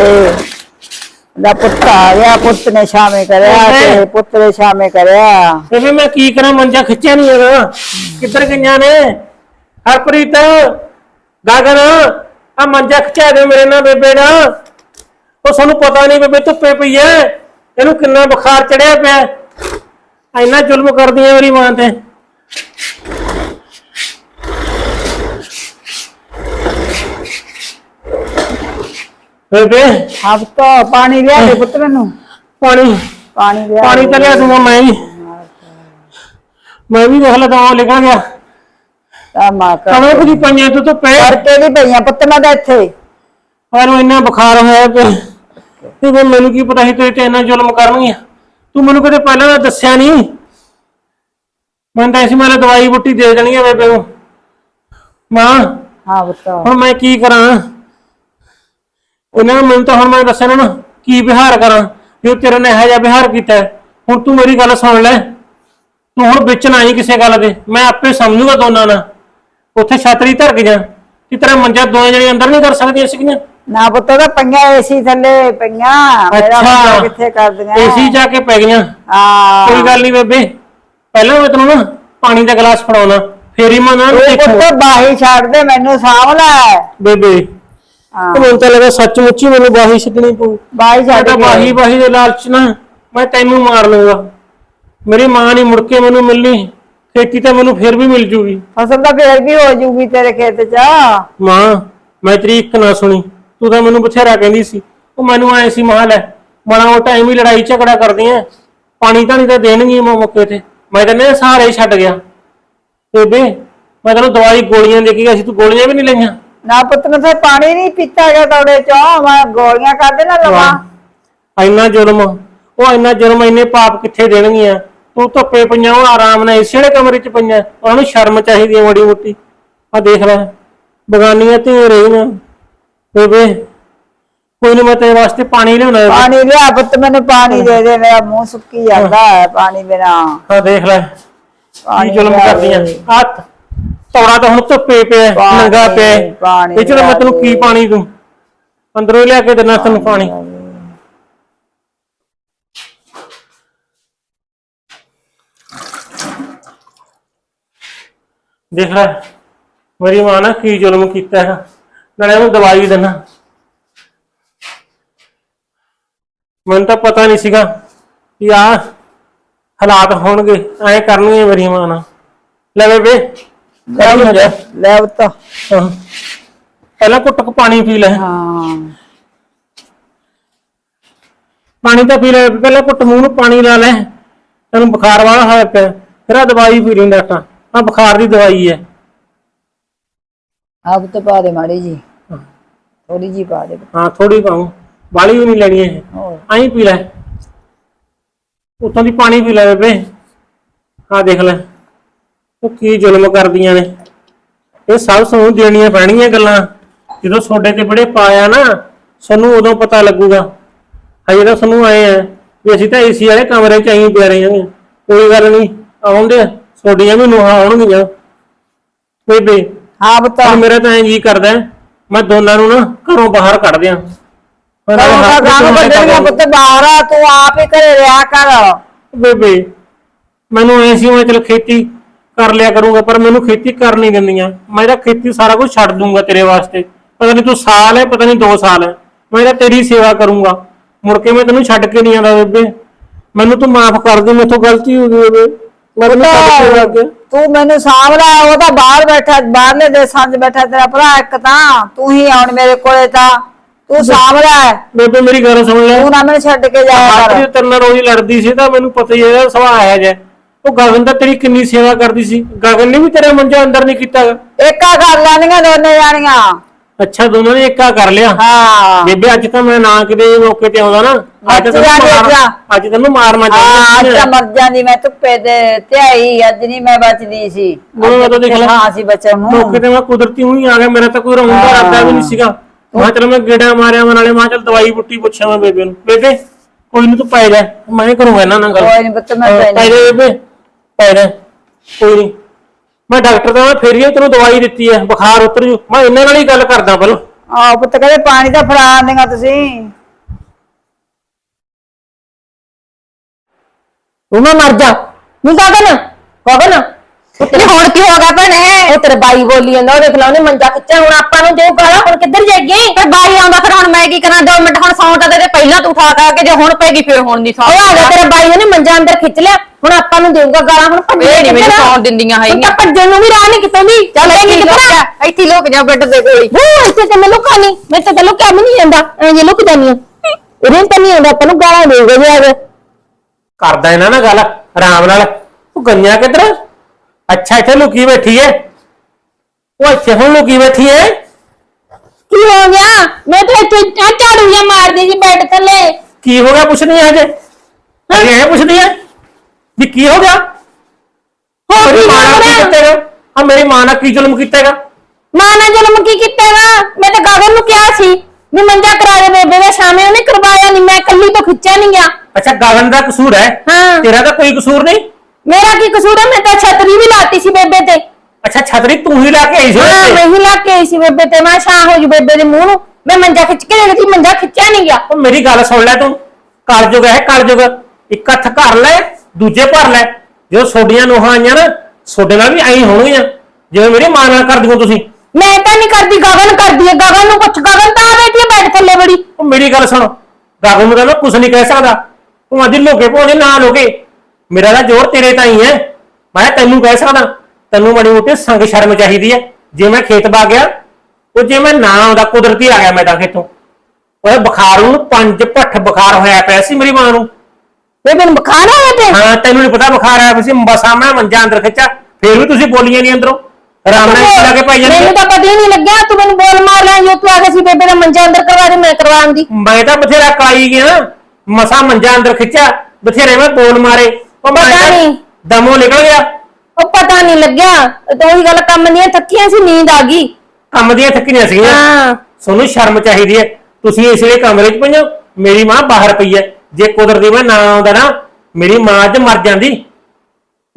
ਦਾ ਪੁੱਤ ਆ ਗਿਆ ਪੁੱਤ ਨੇ ਸ਼ਾਮੇ ਕਰਿਆ ਤੇ ਪੁੱਤ ਨੇ ਸ਼ਾਮੇ ਕਰਿਆ। ਬੇਬੇ ਮੈਂ ਕੀ ਕਰਾਂ ਮੰਜਾ ਖਿੱਚਿਆ ਨਹੀਂ ਹੈਗਾ। ਕਿੱਧਰ ਗਈਆਂ ਨੇ? ਹਰਪ੍ਰੀਤ ਗਗਨ ਆ ਮੰਜਾ ਖਿਚਾ ਦੇ ਮੇਰੇ ਨਾਲ ਬੇਬੇ ਦਾ। ਉਹ ਸਾਨੂੰ ਪਤਾ ਨਹੀਂ ਬੇਬੇ ਧੁੱਪੇ ਪਈ ਐ ਇਹਨੂੰ ਕਿੰਨਾ ਬੁਖਾਰ ਚੜਿਆ ਪਿਆ। ਇੰਨਾ ਜ਼ੁਲਮ ਕਰਦੀ ਐ ਮੇਰੀ ਮਾਂ ਤੇ। ਬੇਬੇ ਪਾਣੀ ਲਿਆ ਦੇ ਪੁੱਤ ਮੈਨੂੰ। ਪਾਣੀ। ਪਾਣੀ ਲਿਆ ਪਾਣੀ ਤਾਂ ਲਿਆ ਦੂੰਗਾ ਮੈਂ ਵੀ। ਮੈਂ ਵੀ ਦੇਖ ਲਦਾ ਲਿਖਾ ਗਿਆ। ਤਾਂ ਮਾਂ ਕਰ। ਕਵੇਂ ਕੁਝ ਪਈਆਂ ਤੂੰ ਤਾਂ ਪੈ। ਕਰਕੇ ਨਹੀਂ ਪਈਆਂ ਪੁੱਤ ਮੈਂ ਤਾਂ ਇੱਥੇ। ਪਰ ਉਹ ਇੰਨਾ ਬੁਖਾਰ ਹੋਇਆ ਤੇ ਮੈਨੂੰ ਕੀ ਪਤਾ ਸੀ ਤੇਰੇ ਤੇ ਇੰਨਾ ਜ਼ੁਲਮ ਕਰਨਗੀਆਂ ਤੂੰ ਮੈਨੂੰ ਕਦੇ ਪਹਿਲਾਂ ਤਾਂ ਦੱਸਿਆ ਨਹੀਂ। ਮੈਂ ਤਾਂ ਇਸ ਮਾਰੇ ਦਵਾਈ ਬੁੱਟੀ ਦੇ ਦੇਣੀ ਆ ਬੇਬੇ ਨੂੰ ਮਾਂ ਹਾਂ ਪੁੱਤ। ਹੁਣ ਮੈਂ ਕੀ ਕਰਾਂ? ਉਹਨਾਂ ਨੇ ਮੈਨੂੰ ਤਾਂ ਹੁਣ ਮੈਂ ਦੱਸਿਆ ਨਾ ਕੀ ਵਿਹਾਰ ਕਰਾਂ ਜੋ ਤੇਰੇ ਨੇ ਇਹੋ ਜਿਹਾ ਵਿਹਾਰ ਕੀਤਾ ਹੈ। ਹੁਣ ਤੂੰ ਮੇਰੀ ਗੱਲ ਸੁਣ ਲੈ। ਤੂੰ ਹੁਣ ਵਿੱਚ ਨਾ ਆਈ ਕਿਸੇ ਗੱਲ ਦੇ। ਮੈਂ ਆਪੇ ਸਮਝੂਗਾ ਦੋਨਾਂ ਨਾਲ। ਉੱਥੇ ਛਤਰੀ ਧਰ ਕੇ ਜਾ। ਕਿ ਤੇਰਾ ਮੰਜਾ ਦੋਵੇਂ ਜਣੇ ਅੰਦਰ ਨਹੀਂ ਕਰ ਸਕਦੀਆਂ ਸੀਗੀਆਂ। ਨਾ ਪੁੱਤ ਤਾਂ ਪਈਆਂ ਏਸੀ ਥੱਲੇ ਪਈਆਂ। ਮੇਰਾ ਮਾਂ ਕਿੱਥੇ ਕਰਦੀਆਂ ਏਸੀ ਜਾ ਕੇ ਪੈ ਗਈਆਂ। ਹਾਂ। ਕੋਈ ਗੱਲ ਨਹੀਂ ਬੇਬੇ। ਪਹਿਲਾਂ ਮੈਂ ਤੈਨੂੰ ਨਾ ਪਾਣੀ ਦਾ ਗਲਾਸ ਫੜਾਉਣਾ। ਫੇਰ ਹੀ ਮੈਂ ਨਾ ਤੂੰ ਦੇਖੂ ਪੁੱਤ ਬਾਹੀ ਛੱਡ ਦੇ ਮੈਨੂੰ ਸਾਂਭ ਲੈ। ਬੇਬੇ ਹਾਂ। ਤੇ ਮੈਨੂੰ ਤਾਂ ਲੱਗਾ ਸੱਚਮੁੱਚ ਹੀ ਮੈਨੂੰ ਬਾਹੀ ਛੱਡਣੀ ਪਊ। ਮੈਂ ਛੱਡ ਤਾਂ ਕੇ ਬਾਹੀ ਬਾਹੀ ਦੇ ਲਾਲਚ ਨਾ ਮੈਂ ਤੈਨੂੰ ਮਾਰ ਲਊਗਾ। ਮੇਰੀ ਮਾਂ ਨਹੀਂ ਮੁੜ ਕੇ ਮੈਨੂੰ ਮਿਲਣੀ। ਖੇਤੀ ਤਾਂ ਮੈਨੂੰ ਫੇਰ ਵੀ ਮਿਲ ਜੂਗੀ। ਫਸਲ ਤਾਂ ਫੇਰ ਵੀ ਹੋ ਜੂਗੀ ਤੇਰੇ ਖੇਤ 'ਚ। ਮਾਂ ਮੈਂ ਤੇਰੀ ਇੱਕ ਨਾ ਸੁਣੀ। ਤੂੰ ਤਾਂ ਮੈਨੂੰ ਬਥੇਰਾ ਕਹਿੰਦੀ ਸੀ। ਉਹ ਮੈਨੂੰ ਆਏ ਸੀ ਮਹਾਲ ਹੈ ਮਾੜਾ ਮੋਟਾ ਐਵੇਂ ਹੀ ਲੜਾਈ ਝਗੜਾ ਕਰਦੀਆਂ। ਪਾਣੀ ਤਾਂ ਨਹੀਂ ਤਾਂ ਦੇਣਗੀਆਂ ਮੈਂ ਮੌਕੇ ਤੇ। ਮੈਂ ਤਾਂ ਨੇ ਸਹਾਰੇ ਹੀ ਛੱਡ ਗਿਆ। ਬੇਬੇ ਮੈਂ ਤੈਨੂੰ ਦਵਾਈ ਗੋਲੀਆਂ ਦੇ ਕੇ ਗਿਆ ਸੀ। ਤੂੰ ਗੋਲੀਆਂ ਵੀ ਨਹੀਂ ਲਈਆਂ? ਨਾ ਪੁੱਤ ਨੇ ਫਿਰ ਪਾਣੀ ਨਹੀਂ ਪੀਤਾ ਗਿਆ ਤੁਹਾਡੇ ਚੋਂ ਮੈਂ ਗੋਲੀਆਂ ਕਾਦੇ ਨਾ ਲਵਾਂ। ਇੰਨਾ ਜ਼ੁਲਮ ਉਹ ਇੰਨਾ ਜ਼ੁਲਮ ਇੰਨੇ ਪਾਪ ਕਿੱਥੇ ਦੇਣਗੀਆਂ? ਤੂੰ ਧੁੱਪੇ ਪਈਆਂ ਉਹ ਆਰਾਮ ਨਾਲ ਇਸੇ ਵਾਲੇ ਕਮਰੇ 'ਚ ਪਈਆਂ ਉਹਨਾਂ ਨੂੰ ਸ਼ਰਮ ਚਾਹੀਦੀ ਹੈ ਮੋਟੀ ਮੋਟੀ। ਆ ਦੇਖ ਲੈ ਬਗਾਨੀਆਂ ਤੇ ਰਹੀਆਂ। ਬੇਬੇ ਕੋਈ ਨਹੀਂ ਮੈਂ ਤੇਰੇ ਵਾਸਤੇ ਪਾਣੀ ਲਿਆਉਣਾ ਹੈ। ਪਾਣੀ ਲਿਆ ਪੁੱਤ ਮੈਨੂੰ ਪਾਣੀ ਦੇ ਦੇ ਮੇਰਾ ਮੂੰਹ ਸੁੱਕੀ ਜਾਂਦਾ ਹੈ ਪਾਣੀ ਬਿਨਾ। ਹਾਂ ਦੇਖ ਲੈ ਕੀ ਪਾਣੀ ਜ਼ੁਲਮ ਲਿਆ ਕਰਦੀਆਂ। ਦੇ। ਹੱਥ ਤੌੜਾ ਤਾਂ ਹੁਣ ਧੁੱਪੇ ਪਿਆ ਨੰਗਾ ਪਿਆ ਇਹ ਚਲੋ ਮੈਂ ਤੈਨੂੰ ਕੀ। ਪਾਣੀ ਤੂੰ ਅੰਦਰੋਂ ਹੀ ਲਿਆ ਕੇ ਦੇਣਾ ਤੈਨੂੰ ਪਾਣੀ ਦੇਖ ਲੈ ਮੇਰੀ ਮਾਂ ਨਾ ਕੀ ਜ਼ੁਲਮ ਕੀਤਾ ਹੈ ਨਾਲੇ ਉਹਨੂੰ ਦਵਾਈ ਦੇਣਾ। ਮੈਨੂੰ ਤਾਂ ਪਤਾ ਨਹੀਂ ਸੀਗਾ ਕਿ ਆ ਹਾਲਾਤ ਹੋਣਗੇ। ਐ ਕਰਨਗੇ ਮੇਰੀ ਮਾਂ ਨਾਲ ਲੈ ਵੇ ਹੋ ਜਾ। ਲੈ ਹਾਂ। ਪਹਿਲਾਂ ਪਾਣੀ ਪੀ ਲੈ। ਹਾਂ। ਪਾਣੀ ਤਾਂ ਪੀ ਲੈ ਪਹਿਲਾਂ ਘੁੱਟ ਮੂੰਹ ਨੂੰ ਪਾਣੀ ਲਾ ਲੈ। ਤੈਨੂੰ ਬੁਖਾਰ ਵਾਲਾ ਹੋਇਆ ਪਿਆ ਫਿਰ ਆਹ ਦਵਾਈ ਪੀ ਲਈ ਡਾਕਟਰ। ਆ ਬੁਖਾਰ ਦੀ ਦਵਾਈ ਹੈ। ਆਪ ਤਾਂ ਪਾ ਦੇ ਮਾੜੀ ਜੀ ਥੋੜੀ ਜੀ ਪਾ ਦੇ। ਹਾਂ ਥੋੜੀ ਪਾਉ। ਬਾਲੀ ਵੀ ਨਹੀਂ ਲੈਣੀ ਹੋਰ। ਐਂ ਪੀ ਲੈ। ਉਤੋਂ ਦੀ ਪਾਣੀ ਪੀ ਲੈ ਬੇਬੇ। ਆ ਦੇਖ ਲੈ। ਉਹ ਕੀ ਜ਼ੁਲਮ ਕਰਦੀਆਂ ਨੇ? ਇਹ ਸਭ ਸਾਨੂੰ ਦੇਣੀਆਂ ਪੈਣੀਆਂ ਗੱਲਾਂ। ਜਦੋਂ ਤੁਹਾਡੇ ਤੇ ਬੜੇ ਪਾਇਆ ਨਾ ਸਾਨੂੰ ਉਦੋਂ ਪਤਾ ਲੱਗੂਗਾ। ਹਜੇ ਤਾਂ ਸਾਨੂੰ ਆਏ ਆ ਵੀ ਅਸੀਂ ਤਾਂ ਏਸੀ ਵਾਲੇ ਕਮਰੇ ਚ ਆਈ ਪਿਆ ਰਹੇ ਹਾਂ। ਕੋਈ ਗੱਲ ਨਹੀਂ ਆਉਂਦੇ ਤੁਹਾਡੀਆਂ ਵੀ ਨੁਹਾ ਆਉਣਗੀਆਂ। ਬੇਬੇ ਹਾਂ ਪਰ ਮੇਰਾ ਤਾਂ ਐਂ ਜੀ ਕਰਦਾ ਹੈ, ਮੈਂ ਦੋਨਾਂ ਨੂੰ ਨਾ ਘਰੋਂ ਬਾਹਰ ਕੱਢ ਦਿਆਂ। ਪਰ ਕਦੋਂ ਦਾ ਹੱਥ ਕੰਮ ਵਿੱਚ ਕੱਢਣੀਆਂ ਪੁੱਤ ਬਾਹਰ ਆ ਤੂੰ ਆਪ ਹੀ ਘਰੇ ਰਿਹਾ ਕਰ। ਬੇਬੇ ਮੈਨੂੰ ਐ ਸੀ ਮੈਂ ਚਲ ਖੇਤੀ ਕਰ ਲਿਆ ਕਰੂੰਗਾ ਪਰ ਮੈਨੂੰ ਖੇਤੀ ਕਰ ਨਹੀਂ ਦਿੰਦੀਆਂ ਮੈਂ ਤਾਂ ਖੇਤੀ ਸਾਰਾ ਕੁਝ ਛੱਡ ਦੂੰਗਾ ਤੇਰੇ ਵਾਸਤੇ। ਪਤਾ ਨਹੀਂ ਤੂੰ ਸਾਲ ਹੈ ਪਤਾ ਨਹੀਂ 2 ਸਾਲ ਹੈ। ਮੈਂ ਤਾਂ ਤੇਰੀ ਸੇਵਾ ਕਰੂੰਗਾ। ਮੁੜ ਕੇ ਮੈਂ ਤੈਨੂੰ ਛੱਡ ਕੇ ਨਹੀਂ ਆਉਂਦਾ ਬੇਬੇ। ਮੈਨੂੰ ਤੂੰ ਮਾਫ ਕਰ ਦੇ ਮੇਥੋਂ ਗਲਤੀ ਹੋ ਗਈ ਬੇਬੇ। ਮੈਂ ਤੈਨੂੰ ਛੱਡ ਕੇ ਗਿਆ। ਤੂੰ ਮੈਨੂੰ ਲੈ ਉਹ ਤਾਂ ਬਾਹਰ ਬੈਠਾ ਬਾਹਰਲੇ ਦੇਸਾਂ 'ਚ ਬੈਠਾ ਤੇਰਾ ਭਰਾ ਇੱਕ ਤਾਂ। ਤੂੰ ਹੀ ਆਉਣ ਮੇਰੇ ਕੋਲੇ ਤਾਂ। ਤੂੰ ਸਾਂਭ ਲੈ। ਬੇਬੇ ਮੇਰੀ ਗੱਲ ਸੁਣ ਲੈ। ਤੂੰ ਨਾ ਮੈਨੂੰ ਛੱਡ ਕੇ ਜਾਇਆ ਕਰ। ਤੇਰੇ ਨਾਲ ਰੋਜ਼ ਲੜਦੀ ਸੀ ਤਾਂ ਮੈਨੂੰ ਪਤਾ ਹੀ ਹੈ ਸੁਭਾਅ ਹੈ। ਜੇ ਉਹ ਗਗਨ ਤਾਂ ਤੇਰੀ ਕਿੰਨੀ ਸੇਵਾ ਕਰਦੀ ਸੀ। ਗਗਨ ਨੇ ਵੀ ਤੇਰਾ ਮੰਜਾ ਅੰਦਰ ਨਹੀਂ ਕੀਤਾ। ਗਾ। ਏਕਾ ਕਰ ਲੈਣੀਆਂ ਦੋਨੇ ਜਾਣੀਆਂ। ਅੱਛਾ ਦੋਨਾਂ ਨੇ ਏਕਾ ਕਰ ਲਿਆ? ਹਾਂ। ਬੇਬੇ ਅੱਜ ਤਾਂ ਮੈਂ ਨਾ ਕਿਤੇ ਮੌਕੇ ਤੇ ਆਉਂਦਾ ਨਾ। ਅੱਜ ਅੱਜ ਤੈਨੂੰ। ਅੱਜ ਤੈਨੂੰ ਮਾਰਨਾ ਹਾਂ ਅੱਜ ਤਾਂ ਮਰ ਜਾਂਦੀ। ਮੈਂ ਧੁੱਪੇ ਤੇ ਧਿਆਈ ਅੱਜ ਨਹੀਂ ਮੈਂ ਬਚਦੀ ਸੀ। ਮੈਂ ਤਾਂ ਦੇਖ ਲੈ। ਹਾਂ ਸੀ ਬਚਨ ਨੂੰ। ਮੌਕੇ ਤੇ ਮੈਂ ਕੁਦਰਤੀ ਉਹੀ ਆ ਗਿਆ। ਮੇਰਾ ਤਾਂ ਕੋਈ ਰੌਂਦਾ। ਰੱਦਾ ਵੀ ਨਹੀਂ ਸੀਗਾ। ਮੈਂ ਚੱਲ ਮੈਂ ਗੇੜਾ ਮਾਰਿਆ ਮੈਂ ਨਾਲੇ ਮੈਂ ਚੱਲ ਦਵਾਈ ਬੁੱਟੀ ਪੁੱਛਾਂ ਮੈਂ ਬੇਬੇ ਨੂੰ। ਬੇਬੇ ਕੋਈ ਨਹੀਂ ਤੂੰ ਪੈ ਜਾ। ਮੈਂ ਕਰੂੰਗਾ ਇਹਨਾਂ ਨਾਲ ਗੱਲ। ਕੋਈ ਨਹੀਂ ਪੁੱਤ ਮੈਂ ਪੈ ਜਾ। ਬੇਬੇ। ਜਾ ਕੋਈ ਨਹੀਂ ਮੈਂ ਡਾਕਟਰ ਦਾ ਮੈਂ ਫੇਰ ਹੀ ਤੈਨੂੰ ਦਵਾਈ ਦਿੱਤੀ ਹੈ ਬੁਖਾਰ ਉਤਰ ਜੂ। ਮੈਂ ਇਹਨਾਂ ਨਾਲ ਹੀ ਗੱਲ ਕਰਦਾ ਪਹਿਲਾਂ। ਆ ਪੁੱਤ ਕਹਿੰਦੇ ਪਾਣੀ ਤਾਂ ਫੜਾ ਦੇਗਾ ਤੁਸੀਂ। ਉਹ ਮੈਂ ਮਰ ਜਾ। ਨਹੀਂ ਗਗਨ ਗਗਨ ਨਹੀਂ ਹੁਣ ਕੀ ਹੋ ਗਿਆ ਭੈਣੇ? ਉਹ ਤੇਰੇ ਬਾਈ ਬੋਲੀ ਜਾਂਦਾ ਉਹ ਦੇਖ ਲਾ ਉਹਨੇ ਮੰਜਾ ਖਿੱਚਿਆ ਹੁਣ ਆਪਾਂ ਨੂੰ ਜੋ ਗਾਲਾਂ ਹੁਣ ਕਿੱਧਰ ਜਾਈਏ? ਤੇ ਬਾਈ ਆਉਂਦਾ ਫਿਰ ਹੁਣ ਮੈਂ ਕੀ ਕਰਾਂ? 2 ਮਿੰਟ ਹੁਣ ਸੌਂ ਤਾਂ ਦੇ ਪਹਿਲਾਂ ਤੂੰ ਉਠਾ ਕੇ ਜੇ ਹੁਣ ਪੈਗੀ ਫਿਰ ਹੁਣ ਨਹੀਂ ਸੌਂ ਉਹ ਆ ਗਿਆ ਤੇਰਾ ਬਾਈ ਉਹਨੇ ਮੰਜਾ ਅੰਦਰ ਖਿੱਚ ਲਿਆ ਹੁਣ ਆਪਾਂ ਨੂੰ ਦੇਊਗਾ ਗਾਲਾਂ ਹੁਣ ਭੱਜੇ ਇਹ ਨਹੀਂ ਮੈਨੂੰ? ਸੌਣ ਦਿੰਦੀਆਂ ਹੈਗੀਆਂ। ਤਾਂ ਭੱਜਣ ਨੂੰ ਵੀ ਰਾਹ ਨਹੀਂ ਕਿਤੋਂ ਦੀ। ਚੱਲ ਇੱਥੇ ਕਿੱਧਰ ਲੋਕ? ਜਾ ਇੱਥੇ ਲੋਕ ਜਾ ਬੈੱਡ ਦੇ ਕੋਲ ਹੀ। ਉਹ ਇੱਥੇ ਤੇ ਮੈਂ ਲੁਕਾ ਨਹੀਂ ਮੈਂ ਤਾਂ ਤੇ ਲੁਕਿਆ ਵੀ ਨਹੀਂ ਜਾਂਦਾ ਐਂ ਜੇ ਲੁਕ ਜਾਨੀ ਆ। ਇਹਨੇ ਤਾਂ ਨਹੀਂ ਆਉਂਦਾ ਆਪਾਂ ਨੂੰ ਗਾਲਾਂ ਦੇਊਗਾ ਜੇ ਆ ਕਰਦਾ ਇਹਨਾਂ ਨਾਲ ਗੱਲ ਆਰਾਮ ਨਾਲ। ਤੂੰ ਗੰਨਿਆ ਕਿੱਧਰ? ਅੱਛਾ ਇੱਥੇ ਲੁਕੀ ਬੈਠੀ ਏ ਉਹ ਇੱਥੇ ਹੁਣ ਲੁਕੀ ਬੈਠੀ ਏ ਕੀ ਹੋ ਗਿਆ ਮੈਂ ਤਾਂ ਇੱਥੇ ਆ ਝਾੜੂ ਜਾਂ ਮਾਰਦੀ ਜੀ ਬੈੱਡ ਥੱਲੇ ਕੀ ਹੋ ਗਿਆ ਪੁੱਛਦੀ ਹੈ ਅਜੇ ਅਜੇ ਇਹ ਪੁੱਛਦੀ ਹੈ ਵੀ ਕੀ ਹੋ ਗਿਆ ਹੋ ਮੇਰੀ ਕੀ ਮਾਂ ਨਾਲ ਕੀ ਗਿਆ ਕੀਤਾ ਹੈਗਾ ਆ ਮੇਰੀ ਮਾਂ ਨਾਲ ਕੀ ਜ਼ੁਲਮ ਕੀਤਾ ਹੈਗਾ ਮਾਂ ਨੇ ਜਨਮ ਕੀ ਕੀਤਾ ਵਾ ਮੈਂ ਤਾਂ ਗਗਨ ਨੂੰ ਕਿਹਾ ਸੀ ਵੀ ਮੰਜਾ ਕਰਾ ਦੇ ਬੇਬੇ ਦਾ ਸ਼ਾਮੇ ਉਹਨੇ ਕਰਵਾਇਆ ਨਹੀਂ ਮੈਂ ਇਕੱਲੀ ਤੋਂ ਖਿੱਚਿਆ ਨਹੀਂ ਗਿਆ ਅੱਛਾ ਗਗਨ ਦਾ ਕਸੂਰ ਹੈ ਹਾਂ। ਤੇਰਾ ਤਾਂ ਕੋਈ ਕਸੂਰ ਨਹੀਂ ਮੇਰਾ ਕੀ ਕਸੂਰ ਹੈ? ਮੈਂ ਤਾਂ ਛਤਰੀ ਵੀ ਲਾਤੀ ਸੀ ਬੇਬੇ ਤੇ। ਅੱਛਾ ਛਤਰੀ ਤੂੰ ਹੀ ਲਾ ਕੇ ਆਈ ਸੀ ਹਾਂ ਉਹਦੇ ਮੈਂ। ਹੀ ਲਾ ਕੇ ਆਈ ਸੀ ਬੇਬੇ ਤੇ। ਮੈਂ ਹੋ ਜੂ ਬੇਬੇ ਦੇ ਮੂੰਹ ਨੂੰ। ਮੈਂ ਮੰਜਾ ਖਿੱਚ ਕੇ ਦੇਖਦੀ ਮੰਜਾ ਖਿੱਚਿਆ ਨਹੀਂ ਗਿਆ। ਉਹ ਮੇਰੀ ਗੱਲ ਸੁਣ ਲੈ ਤੂੰ। ਕਲਯੁਗ ਹੈ ਕਲਯੁਗ। ਇੱਕ ਹੱਥ ਘਰ ਲੈ ਦੂਜੇ ਭਰ ਲੈ। ਜੋ ਛੋਡੀਆਂ ਨੋਹਾਂ ਆਈਆਂ ਨਾ ਛੋਡੇ ਨਾਲ ਵੀ ਐਂ ਹੋਣਗੀਆਂ। ਜਿਵੇਂ ਮੇਰੀ ਮਾਂ ਨਾਲ ਕਰਦੀਆਂ ਤੁਸੀਂ। ਮੈਂ ਤਾਂ ਨਹੀਂ ਕਰਦੀ ਗਗਨ ਕਰਦੀ ਹੈ। ਗਗਨ ਨੂੰ ਕੁਛ ਗਗਨ ਤਾਂ ਆ ਬੈਠੀ ਹੈ ਬੈੱਡ ਥੱਲੇ ਬੜੀ। ਉਹ ਮੇਰੀ ਗੱਲ ਸੁਣ। ਗਾਗੂ ਨੂੰ ਮੈਂ ਕੁਝ ਨਹੀਂ ਕਹਿ ਸਕਦਾ। ਤੂੰ ਅੱਜ ਲੋਕੇ ਭਾਵੇਂ ਨਾ ਲੋਕੇ। ਮੇਰਾ ਤਾਂ ਜ਼ੋਰ ਤੇਰੇ ਤਾਂ ਹੀ ਹੈ। ਮੈਂ ਤੈਨੂੰ ਕਹਿ ਸਕਦਾ ਤੈਨੂੰ ਬੜੀ ਮੋਟੀ ਸੰਗ ਸ਼ਰਮ ਚਾਹੀਦੀ ਹੈ। ਜੇ ਮੈਂ ਖੇਤ ਬਾ ਗਿਆ ਉਹ ਜੇ ਮੈਂ ਨਾ ਆਉਂਦਾ ਕੁਦਰਤੀ ਆ ਗਿਆ ਮੈਂ ਤਾਂ ਖੇਤੋਂ। ਉਹ ਬੁਖਾਰ ਨੂੰ ਪੰਜ ਪੱਠ ਬੁਖਾਰ ਹੋਇਆ ਪਿਆ ਸੀ ਮੇਰੀ ਮਾਂ ਨੂੰ। ਬੇਬੇ ਨੂੰ ਬੁਖਾਰ ਆਇਆ ਤੇ ਹਾਂ ਤੈਨੂੰ ਨਹੀਂ ਪਤਾ ਬੁਖਾਰ ਆਇਆ ਸੀ। ਬਸਾ ਮੈਂ ਮੰਜਾ ਅੰਦਰ ਖਿੱਚਾ ਫੇਰ ਵੀ ਤੁਸੀਂ ਬੋਲੀਆਂ ਨਹੀਂ ਅੰਦਰੋਂ। ਆਰਾਮ ਨਾਲ ਇੱਥੇ ਲਾ ਕੇ ਪਾਈ ਜਾਂਦੇ। ਮੈਨੂੰ ਤਾਂ ਪਤਾ ਹੀ ਨਹੀਂ ਲੱਗਿਆ ਤੂੰ ਮੈਨੂੰ ਬੋਲ ਮਾਰ ਲਿਆ ਜੋ ਤੂੰ ਆ ਗਿਆ ਸੀ ਬੇਬੇ ਦਾ ਮੰਜਾ ਅੰਦਰ ਕਰਵਾ ਦੇ ਮੈਂ ਕਰਵਾਉਂਦੀ ਮੈਂ ਤਾਂ ਬਥੇਰਾ ਕਾਈ ਗਿਆ। ਮਸਾ ਮੰਜਾ ਅੰਦਰ ਖਿੱਚਿਆ ਬਥੇਰੇ ਮੈਂ ਬੋਲ ਮਾਰੇ। ਉਹ ਪਤਾ ਨਹੀਂ। ਦਮੋਂ ਨਿਕਲ ਗਿਆ। ਉਹ ਪਤਾ ਨਹੀਂ ਲੱਗਿਆ। ਤੇ ਉਹੀ ਗੱਲ ਕੰਮ ਦੀਆਂ ਥੱਕੀਆਂ ਸੀ ਨੀਂਦ ਆ ਗਈ। ਕੰਮ ਦੀਆਂ ਥੱਕੀਆਂ ਸੀਗੀਆਂ। ਹਾਂ। ਤੁਹਾਨੂੰ ਸ਼ਰਮ ਚਾਹੀਦੀ ਹੈ। ਤੁਸੀਂ ਇਸ ਲਈ ਕਮਰੇ 'ਚ ਪਈਓ ਮੇਰੀ ਮਾਂ ਬਾਹਰ ਪਈ ਹੈ। ਜੇ ਕੁਦਰਤੀ ਮੈਂ ਨਾ ਆਉਂਦਾ ਨਾ ਮੇਰੀ ਮਾਂ ਅੱਜ ਮਰ ਜਾਂਦੀ।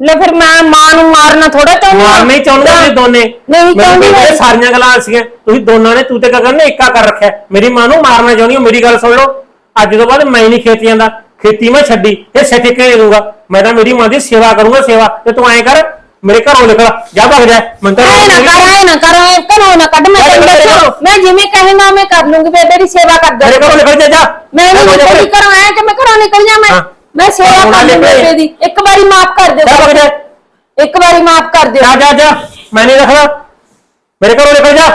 ਲੈ ਫਿਰ ਮੈਂ ਮਾਂ ਨੂੰ ਮਾਰਨਾ ਥੋੜਾ ਚਾਹੁੰਦੀ ਹਾਂ। ਮਾਰਨੇ ਚਾਹੁੰਦੇ ਤੁਸੀਂ ਦੋਨੇ। ਨਹੀਂ ਚਾਹੁੰਦੀ ਮੈਂ। ਸਾਰੀਆਂ ਗੱਲਾਂ ਸੀਗੀਆਂ। ਤੁਸੀਂ ਦੋਨਾਂ ਨੇ ਤੂੰ ਤੇ ਗਗਨ ਨੇ ਇੱਕਾ ਕਰ ਰੱਖਿਆ। ਮੇਰੀ ਮਾਂ ਨੂੰ ਮਾਰਨਾ ਚਾਹੁੰਦੀ ਹੋ। ਮੇਰੀ ਗੱਲ ਸੁਣ ਲਓ। ਅੱਜ ਤੋਂ ਬਾਅਦ ਮੈਂ ਨਹੀਂ ਖੇਤੀ ਜਾਂਦਾ। ਖੇਤੀ ਮੈਂ ਛੱਡੀ ਇਹ ਸਿੱਟੇ ਕੇ ਦੇ ਦੂੰਗਾ ਮੈਂ ਤਾਂ ਮੇਰੀ ਮਾਂ ਦੀ ਸੇਵਾ ਕਰੂੰਗਾ ਸੇਵਾ ਤੇ ਤੂੰ ਐਂ ਕਰ ਮੇਰੇ ਘਰੋਂ ਨਿਕਲ ਜਾ ਭੱਗ ਜਾ ਮੈਂ ਤਾਂ ਐ ਨਾ ਕਰ ਐ ਨਾ ਕਰ ਐ ਘਰੋਂ ਨਾ ਕੱਢ ਮੈਂ ਤੈਨੂੰ ਮੇਰੇ ਦੱਸਿਆ, ਘਰੋਂ। ਮੈਂ ਜਿਵੇਂ ਕਹੇਗਾ ਮੈਂ ਕਰ ਲੂੰਗੀ ਬੇਬੇ ਦੀ ਸੇਵਾ ਕਰ ਮੇਰੇ ਦੇ ਘਰੋਂ ਨਿਕਲ ਜਾ ਜਾ ਮੈਂ ਨਹੀਂ ਜਾ, ਜਾ, ਨਿਕਲੀ ਘਰੋਂ ਐ ਕਿ ਮੈਂ ਘਰੋਂ ਨਿਕਲ ਜਾ ਮੈਂ ਹਾਂ। ਮੈਂ ਸੇਵਾ ਹੁਣ ਕਰ ਨਾਲੇ ਲੂੰ ਭੇਜ। ਬੇਬੇ ਦੀ ਇੱਕ ਵਾਰੀ ਮਾਫ ਕਰ ਦਿਓ ਜਾ ਭੱਗ ਜਾ ਇੱਕ ਵਾਰੀ ਮਾਫ ਕਰ ਦਿਓ ਜਾ ਜਾ ਜਾ ਮੈਂ ਨਹੀਂ ਰੱਖਦਾ ਮੇਰੇ ਘਰੋਂ ਨਿਕਲ ਜਾ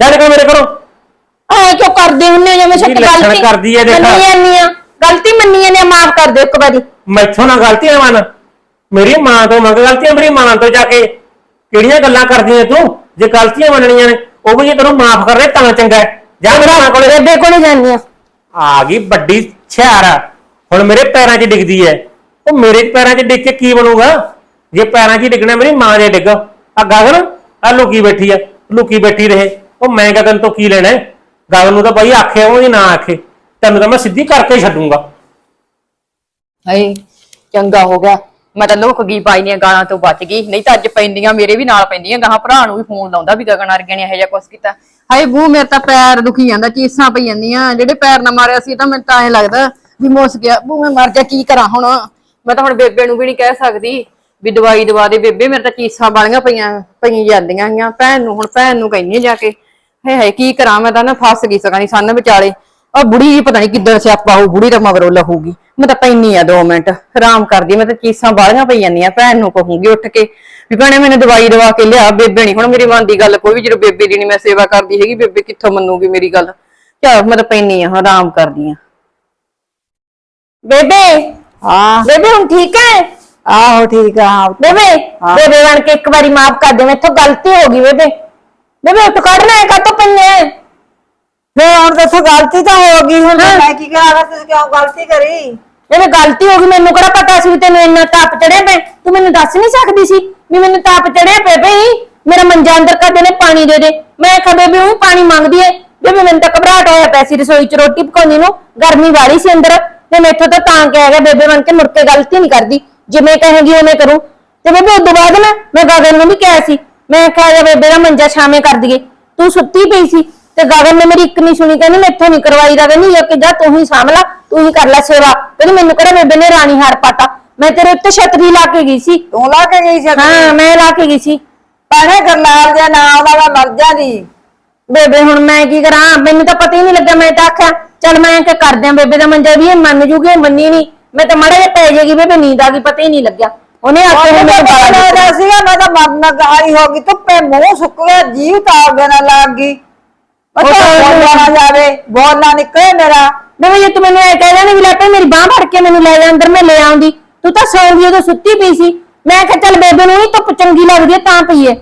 ਜਾ ਨਿਕਲ ਮੇਰੇ ਘਰੋਂ ਐ ਕਿਉਂ ਕਰਦੇ ਹੁੰਨੇ ਜਿਵੇਂ ਸੱਤ ਇਹ ਲੱਛਣ ਗਲਤੀ ਕਰਦੀ ਹੈ। ਮੰਨੀ ਆ ਮਾਫ ਕਰ ਦਿਓ ਇੱਕ ਵਾਰੀ। ਮੈਥੋਂ ਨਾ ਗਲਤੀਆਂ ਮੰਨ। ਮੇਰੀ ਮਾਂ ਤੋਂ ਮੰਗ ਗਲਤੀਆਂ ਮੇਰੀ ਮਾਂ ਤੋਂ ਜਾ ਕੇ। ਕਿਹੜੀਆਂ ਗੱਲਾਂ ਕਰਦੀਆਂ ਤੂੰ? ਜੇ ਗਲਤੀਆਂ ਮੰਨਣੀਆਂ ਨੇ ਉਹ ਵੀ ਜੇ ਤੈਨੂੰ ਮਾਫ ਕਰ ਦੇ ਤਾਂ ਚੰਗਾ ਹੈ। ਜਾ ਮੇਰਾ ਮਾਂ ਕੋਲੇ। ਬੇਬੇ ਕੋਲੇ ਜਾਂਦੀ ਆ। ਆ ਗਈ ਵੱਡੀ ਛਿਆਰ। ਹੁਣ ਮੇਰੇ ਪੈਰਾਂ 'ਚ ਡਿੱਗਦੀ ਐ ਉਹ ਮੇਰੇ ਪੈਰਾਂ 'ਚ ਡਿੱਗ ਕੇ ਕੀ ਬਣੂਗਾ? ਜੇ ਪੈਰਾਂ 'ਚ ਹੀ ਡਿੱਗਣਾ ਮੇਰੀ ਮਾਂ ਦੇ ਡਿੱਗ। ਆ ਗਗਨ ਆ ਲੁਕੀ ਬੈਠੀ ਆ। ਲੁਕੀ ਬੈਠੀ ਰਹੇ। ਉਹ ਮੈਂ ਗਗਨ ਤੋਂ ਕੀ ਲੈਣਾ ਹੈ? ਗਗਨ ਨੂੰ ਤਾਂ ਬਾਈ ਆਖੇ ਉਹ ਨਾ ਆਖੇ। ਤੈਨੂੰ ਤਾਂ ਮੈਂ ਸਿੱਧੀ ਕਰਕੇ ਛੱਡੂੰਗਾ। ਹਾਏ ਚੰਗਾ ਹੋ ਗਿਆ। ਮੈਂ ਤਾਂ ਲੋਕ ਗਈ ਪਾਈ ਦੀਆਂ ਗਾਲਾਂ ਤੋਂ ਬਚ ਗਈ। ਨਹੀਂ ਤਾਂ ਅੱਜ ਪੈਂਦੀਆਂ, ਮੇਰੇ ਵੀ ਨਾਲ ਪੈਂਦੀਆਂ। ਗਾਹਾਂ ਭਰਾ ਨੂੰ ਵੀ ਫੋਨ ਲਾਉਂਦਾ ਵੀ ਗਗਨ ਵਰਗੇ ਨੇ, ਇਹੋ ਜਿਹਾ ਕੁਛ ਕੀਤਾ। ਹਾਏ ਬੂ ਮੇਰੇ ਤਾਂ ਪੈਰ ਦੁਖੀ ਜਾਂਦਾ, ਚੀਸਾਂ ਪਈ ਜਾਂਦੀਆਂ। ਜਿਹੜੇ ਪੈਰ ਨਾ ਮਾਰਿਆ ਸੀ ਤਾਂ ਮੈਨੂੰ ਤਾਂ ਐ ਲੱਗਦਾ ਵੀ ਮੁੱਸ ਗਿਆ। ਬੂ ਮੈਂ ਮਰ ਜਾ, ਕੀ ਕਰਾਂ ਹੁਣ? ਮੈਂ ਤਾਂ ਹੁਣ ਬੇਬੇ ਨੂੰ ਵੀ ਨਹੀਂ ਕਹਿ ਸਕਦੀ ਵੀ ਦਵਾਈ ਦਵਾ ਦੇ। ਬੇਬੇ, ਮੇਰੇ ਤਾਂ ਚੀਸਾਂ ਵਾਲੀਆਂ ਪਈਆਂ, ਪਈ ਜਾਂਦੀਆਂ ਗੀਆਂ ਭੈਣ ਨੂੰ, ਹੁਣ ਭੈਣ ਨੂੰ ਕਹਿੰਦੀ ਜਾ ਕੇ। ਹੇ ਹਾਏ, ਕੀ ਕਰਾਂ? ਮੈਂ ਤਾਂ ਨਾ ਫਸ ਗਈ, ਸਗਾਂ ਸੰਨ ਵਿਚਾਲੇ। ਆ ਬੁੜੀ ਜੀ ਪਤਾ ਨਹੀਂ ਕਿੱਦਾਂ ਸਿਆਪਾ ਹੋਊ ਬੁੜੀ ਦਾ ਮਗਰੋਂ ਲਹੂਗੀ। ਮੈਂ ਤਾਂ ਪੈਣੀ ਆ 2 ਮਿੰਟ ਆਰਾਮ ਕਰਦੀ ਮੈਂ ਤਾਂ ਚੀਸਾਂ ਬਾਲੀਆਂ ਪਈ ਜਾਂਦੀਆਂ ਭੈਣ ਨੂੰ ਕਹੂੰਗੀ ਉੱਠ ਕੇ ਵੀ ਭੈਣੇ ਮੈਨੂੰ ਦਵਾਈ ਦਵਾ ਕੇ ਲਿਆ ਬੇਬੇ ਨਹੀਂ ਹੁਣ ਮੇਰੀ ਮਨ ਦੀ ਗੱਲ ਕੋਈ ਵੀ ਜਦੋਂ ਬੇਬੇ ਦੀ ਨਹੀਂ ਮੈਂ ਸੇਵਾ ਕਰਦੀ ਹੈਗੀ ਬੇਬੇ ਕਿੱਥੋਂ ਮੰਨੂਗੀ ਮੇਰੀ ਗੱਲ? ਚਲ ਮੈਂ ਤਾਂ ਪੈਣੀ ਆ ਆਰਾਮ ਕਰਦੀ ਆ। ਬੇਬੇ? ਹਾਂ। ਬੇਬੇ ਹੁਣ ਠੀਕ ਹੈ ਆਹੋ ਠੀਕ ਆ ਹਾਂ। ਬੇਬੇ ਹਾਂ। ਬੇਬੇ ਬਣ ਕੇ ਇੱਕ ਵਾਰੀ ਮਾਫ ਕਰ ਦੇ ਮੈਥੋਂ ਗਲਤੀ ਹੋ ਗਈ ਬੇਬੇ। ਬੇਬੇ ਉੱਠ ਕੱਢਣਾ ਹੈ ਕਾਤੋਂ ਪੰਨੇ ਫੇ ਹੁਣ ਤਾਂ ਗਲਤੀ ਤਾਂ ਹੋ ਗਈ ਹੁਣ। ਮੈਂ ਕੀ ਕਰਾਂ? ਤੁਸੀਂ ਕਿਉਂ ਗਲਤੀ ਕਰੀ? ਬੇਬੇ ਗਲਤੀ ਹੋ ਗਈ ਮੈਨੂੰ ਕਿਹੜਾ ਪਤਾ ਸੀ ਵੀ ਤੈਨੂੰ ਇੰਨਾ ਤਾਪ ਚੜਿਆ ਪਿਆ? ਤੂੰ ਮੈਨੂੰ ਦੱਸ ਨਹੀਂ ਸਕਦੀ ਸੀ ਵੀ ਮੈਨੂੰ ਤਾਪ ਚੜਿਆ ਪਿਆ ਭਈ ਮੇਰਾ ਮੰਜਾ ਅੰਦਰ ਕਰਦੇ ਨੇ ਪਾਣੀ ਦੇ ਦੇ। ਮੈਂ ਕਿਹਾ ਬੇਬੇ ਉਹ ਪਾਣੀ ਮੰਗਦੀ ਏ। ਬੇਬੇ ਮੈਨੂੰ ਤਾਂ ਘਬਰਾਹਟ ਹੋਇਆ ਪਿਆ ਸੀ ਰਸੋਈ 'ਚ ਰੋਟੀ ਪਕਾਉਂਦੀ ਨੂੰ ਗਰਮੀ ਵਾਲੀ ਸੀ ਅੰਦਰ ਤੇ ਮੈਥੋਂ ਤਾਂ ਤਾਂ ਕਹਿ ਗਿਆ ਬੇਬੇ ਬਣ ਕੇ ਮੁੜ ਕੇ ਗਲਤੀ ਨਹੀਂ ਕਰਦੀ। ਜਿਵੇਂ ਕਹੇਗੀ ਉਵੇਂ ਕਰੂੰ। ਤੇ ਬੇਬੇ ਉਦੋਂ ਬਾਅਦ ਨਾ ਮੈਂ ਗਗਨ ਨੂੰ ਵੀ ਕਿਹਾ ਸੀ ਮੈਂ ਕਿਹਾ ਜਾ ਬੇਬੇ ਦਾ ਮੰਜਾ ਛਾਵੇਂ ਕਰ ਦਈਏ। ਤੂੰ ਸੁੱਤੀ ਪਈ ਸੀ। ਤੇ ਗਗਨ ਨੇ ਮੇਰੀ ਇੱਕ ਨਹੀਂ ਸੁਣੀ ਕਹਿੰਦੀ ਮੈਥੋਂ ਨਹੀਂ ਕਰਵਾਈ ਦਾ ਕਹਿੰਦੀ ਕਿ ਜਾ ਤੂੰ ਹੀ ਸਾਂਭ ਲਾ ਤੂੰ ਹੀ ਕਰ ਲੈ ਸੇਵਾ। ਕਹਿੰਦੀ ਮੈਨੂੰ ਕਿਹੜਾ ਬੇਬੇ ਨੇ ਰਾਣੀ ਹਾਰ ਪਾਤਾ? ਮੈਂ ਤੇਰੇ ਉੱਤੇ ਛਤਰੀ ਲਾ ਕੇ ਗਈ ਸੀ। ਤੂੰ ਲਾ ਕੇ ਗਈ ਸੀ ਹਾਂ ਮੈਂ ਲਾ ਕੇ ਗਈ ਸੀ। ਪਾਣੇ ਕਰਨਾਲ ਦਾ ਨਾਮ ਮੈਂ ਮਰ ਜਾਂਦੀ ਬੇਬੇ ਹੁਣ ਮੈਂ ਕੀ ਕਰਾਂ? ਮੈਨੂੰ ਤਾਂ ਪਤਾ ਹੀ ਨਹੀਂ ਲੱਗਾ ਮੈਂ ਤਾਂ ਆਖਿਆ ਚੱਲ ਮੈਂ ਕਿ ਕਰਦੇ ਆ ਬੇਬੇ ਦਾ ਮੰਜਾ ਵੀ ਇਹ ਮੰਨ ਜੂਗੀ ਇਹ ਮੰਨੀ ਨਹੀਂ। ਮੈਂ ਤਾਂ ਮੜਾ ਪੈ ਜਾਏਗੀ ਬੇਬੇ ਨੀਂਦ ਆ ਗਈ ਪਤਾ ਹੀ ਨਹੀਂ ਲੱਗਿਆ। ਉਹਨੇ ਆਖਿਆ ਮੈਨੂੰ ਤਾਂ ਬਾਲਾ ਸੀਗਾ ਮੈਂ ਤਾਂ ਮਰਨ ਗਾਲੀ ਹੋ ਗਈ ਧੁੱਪੇ ਮੂੰਹ ਸੁੱਕ ਗਿਆ ਜੀਵ ਤਾਪ ਦੇਣਾ ਲੱਗ ਗਈ। ਉਹ ਤਾਂ ਬੋਲਿਆ ਨਾ ਜਾਵੇ ਬੋਲਣਾ ਨਿਕਲੇ ਮੇਰਾ। ਬੇਬੇ ਜੇ ਤੂੰ ਮੈਨੂੰ ਇਹ ਕਹਿ ਜਾਣੀ ਵੀ ਲੈ ਪਈ ਮੇਰੀ ਬਾਹ ਫੜ ਕੇ ਮੈਨੂੰ ਲੈ ਜਾ ਅੰਦਰ ਮੈਂ ਲੈ ਆਉਂਦੀ। ਤੂੰ ਤਾਂ ਸੌਂ ਗਈ ਉਦੋਂ ਸੁੱਤੀ ਪਈ ਸੀ। ਮੈਂ ਕਿਹਾ ਚੱਲ ਬੇਬੇ ਨੂੰ ਨਹੀਂ ਧੁੱਪ ਚੰਗੀ ਲੱਗਦੀ ਹੈ ਤਾਂ ਪਈਏ।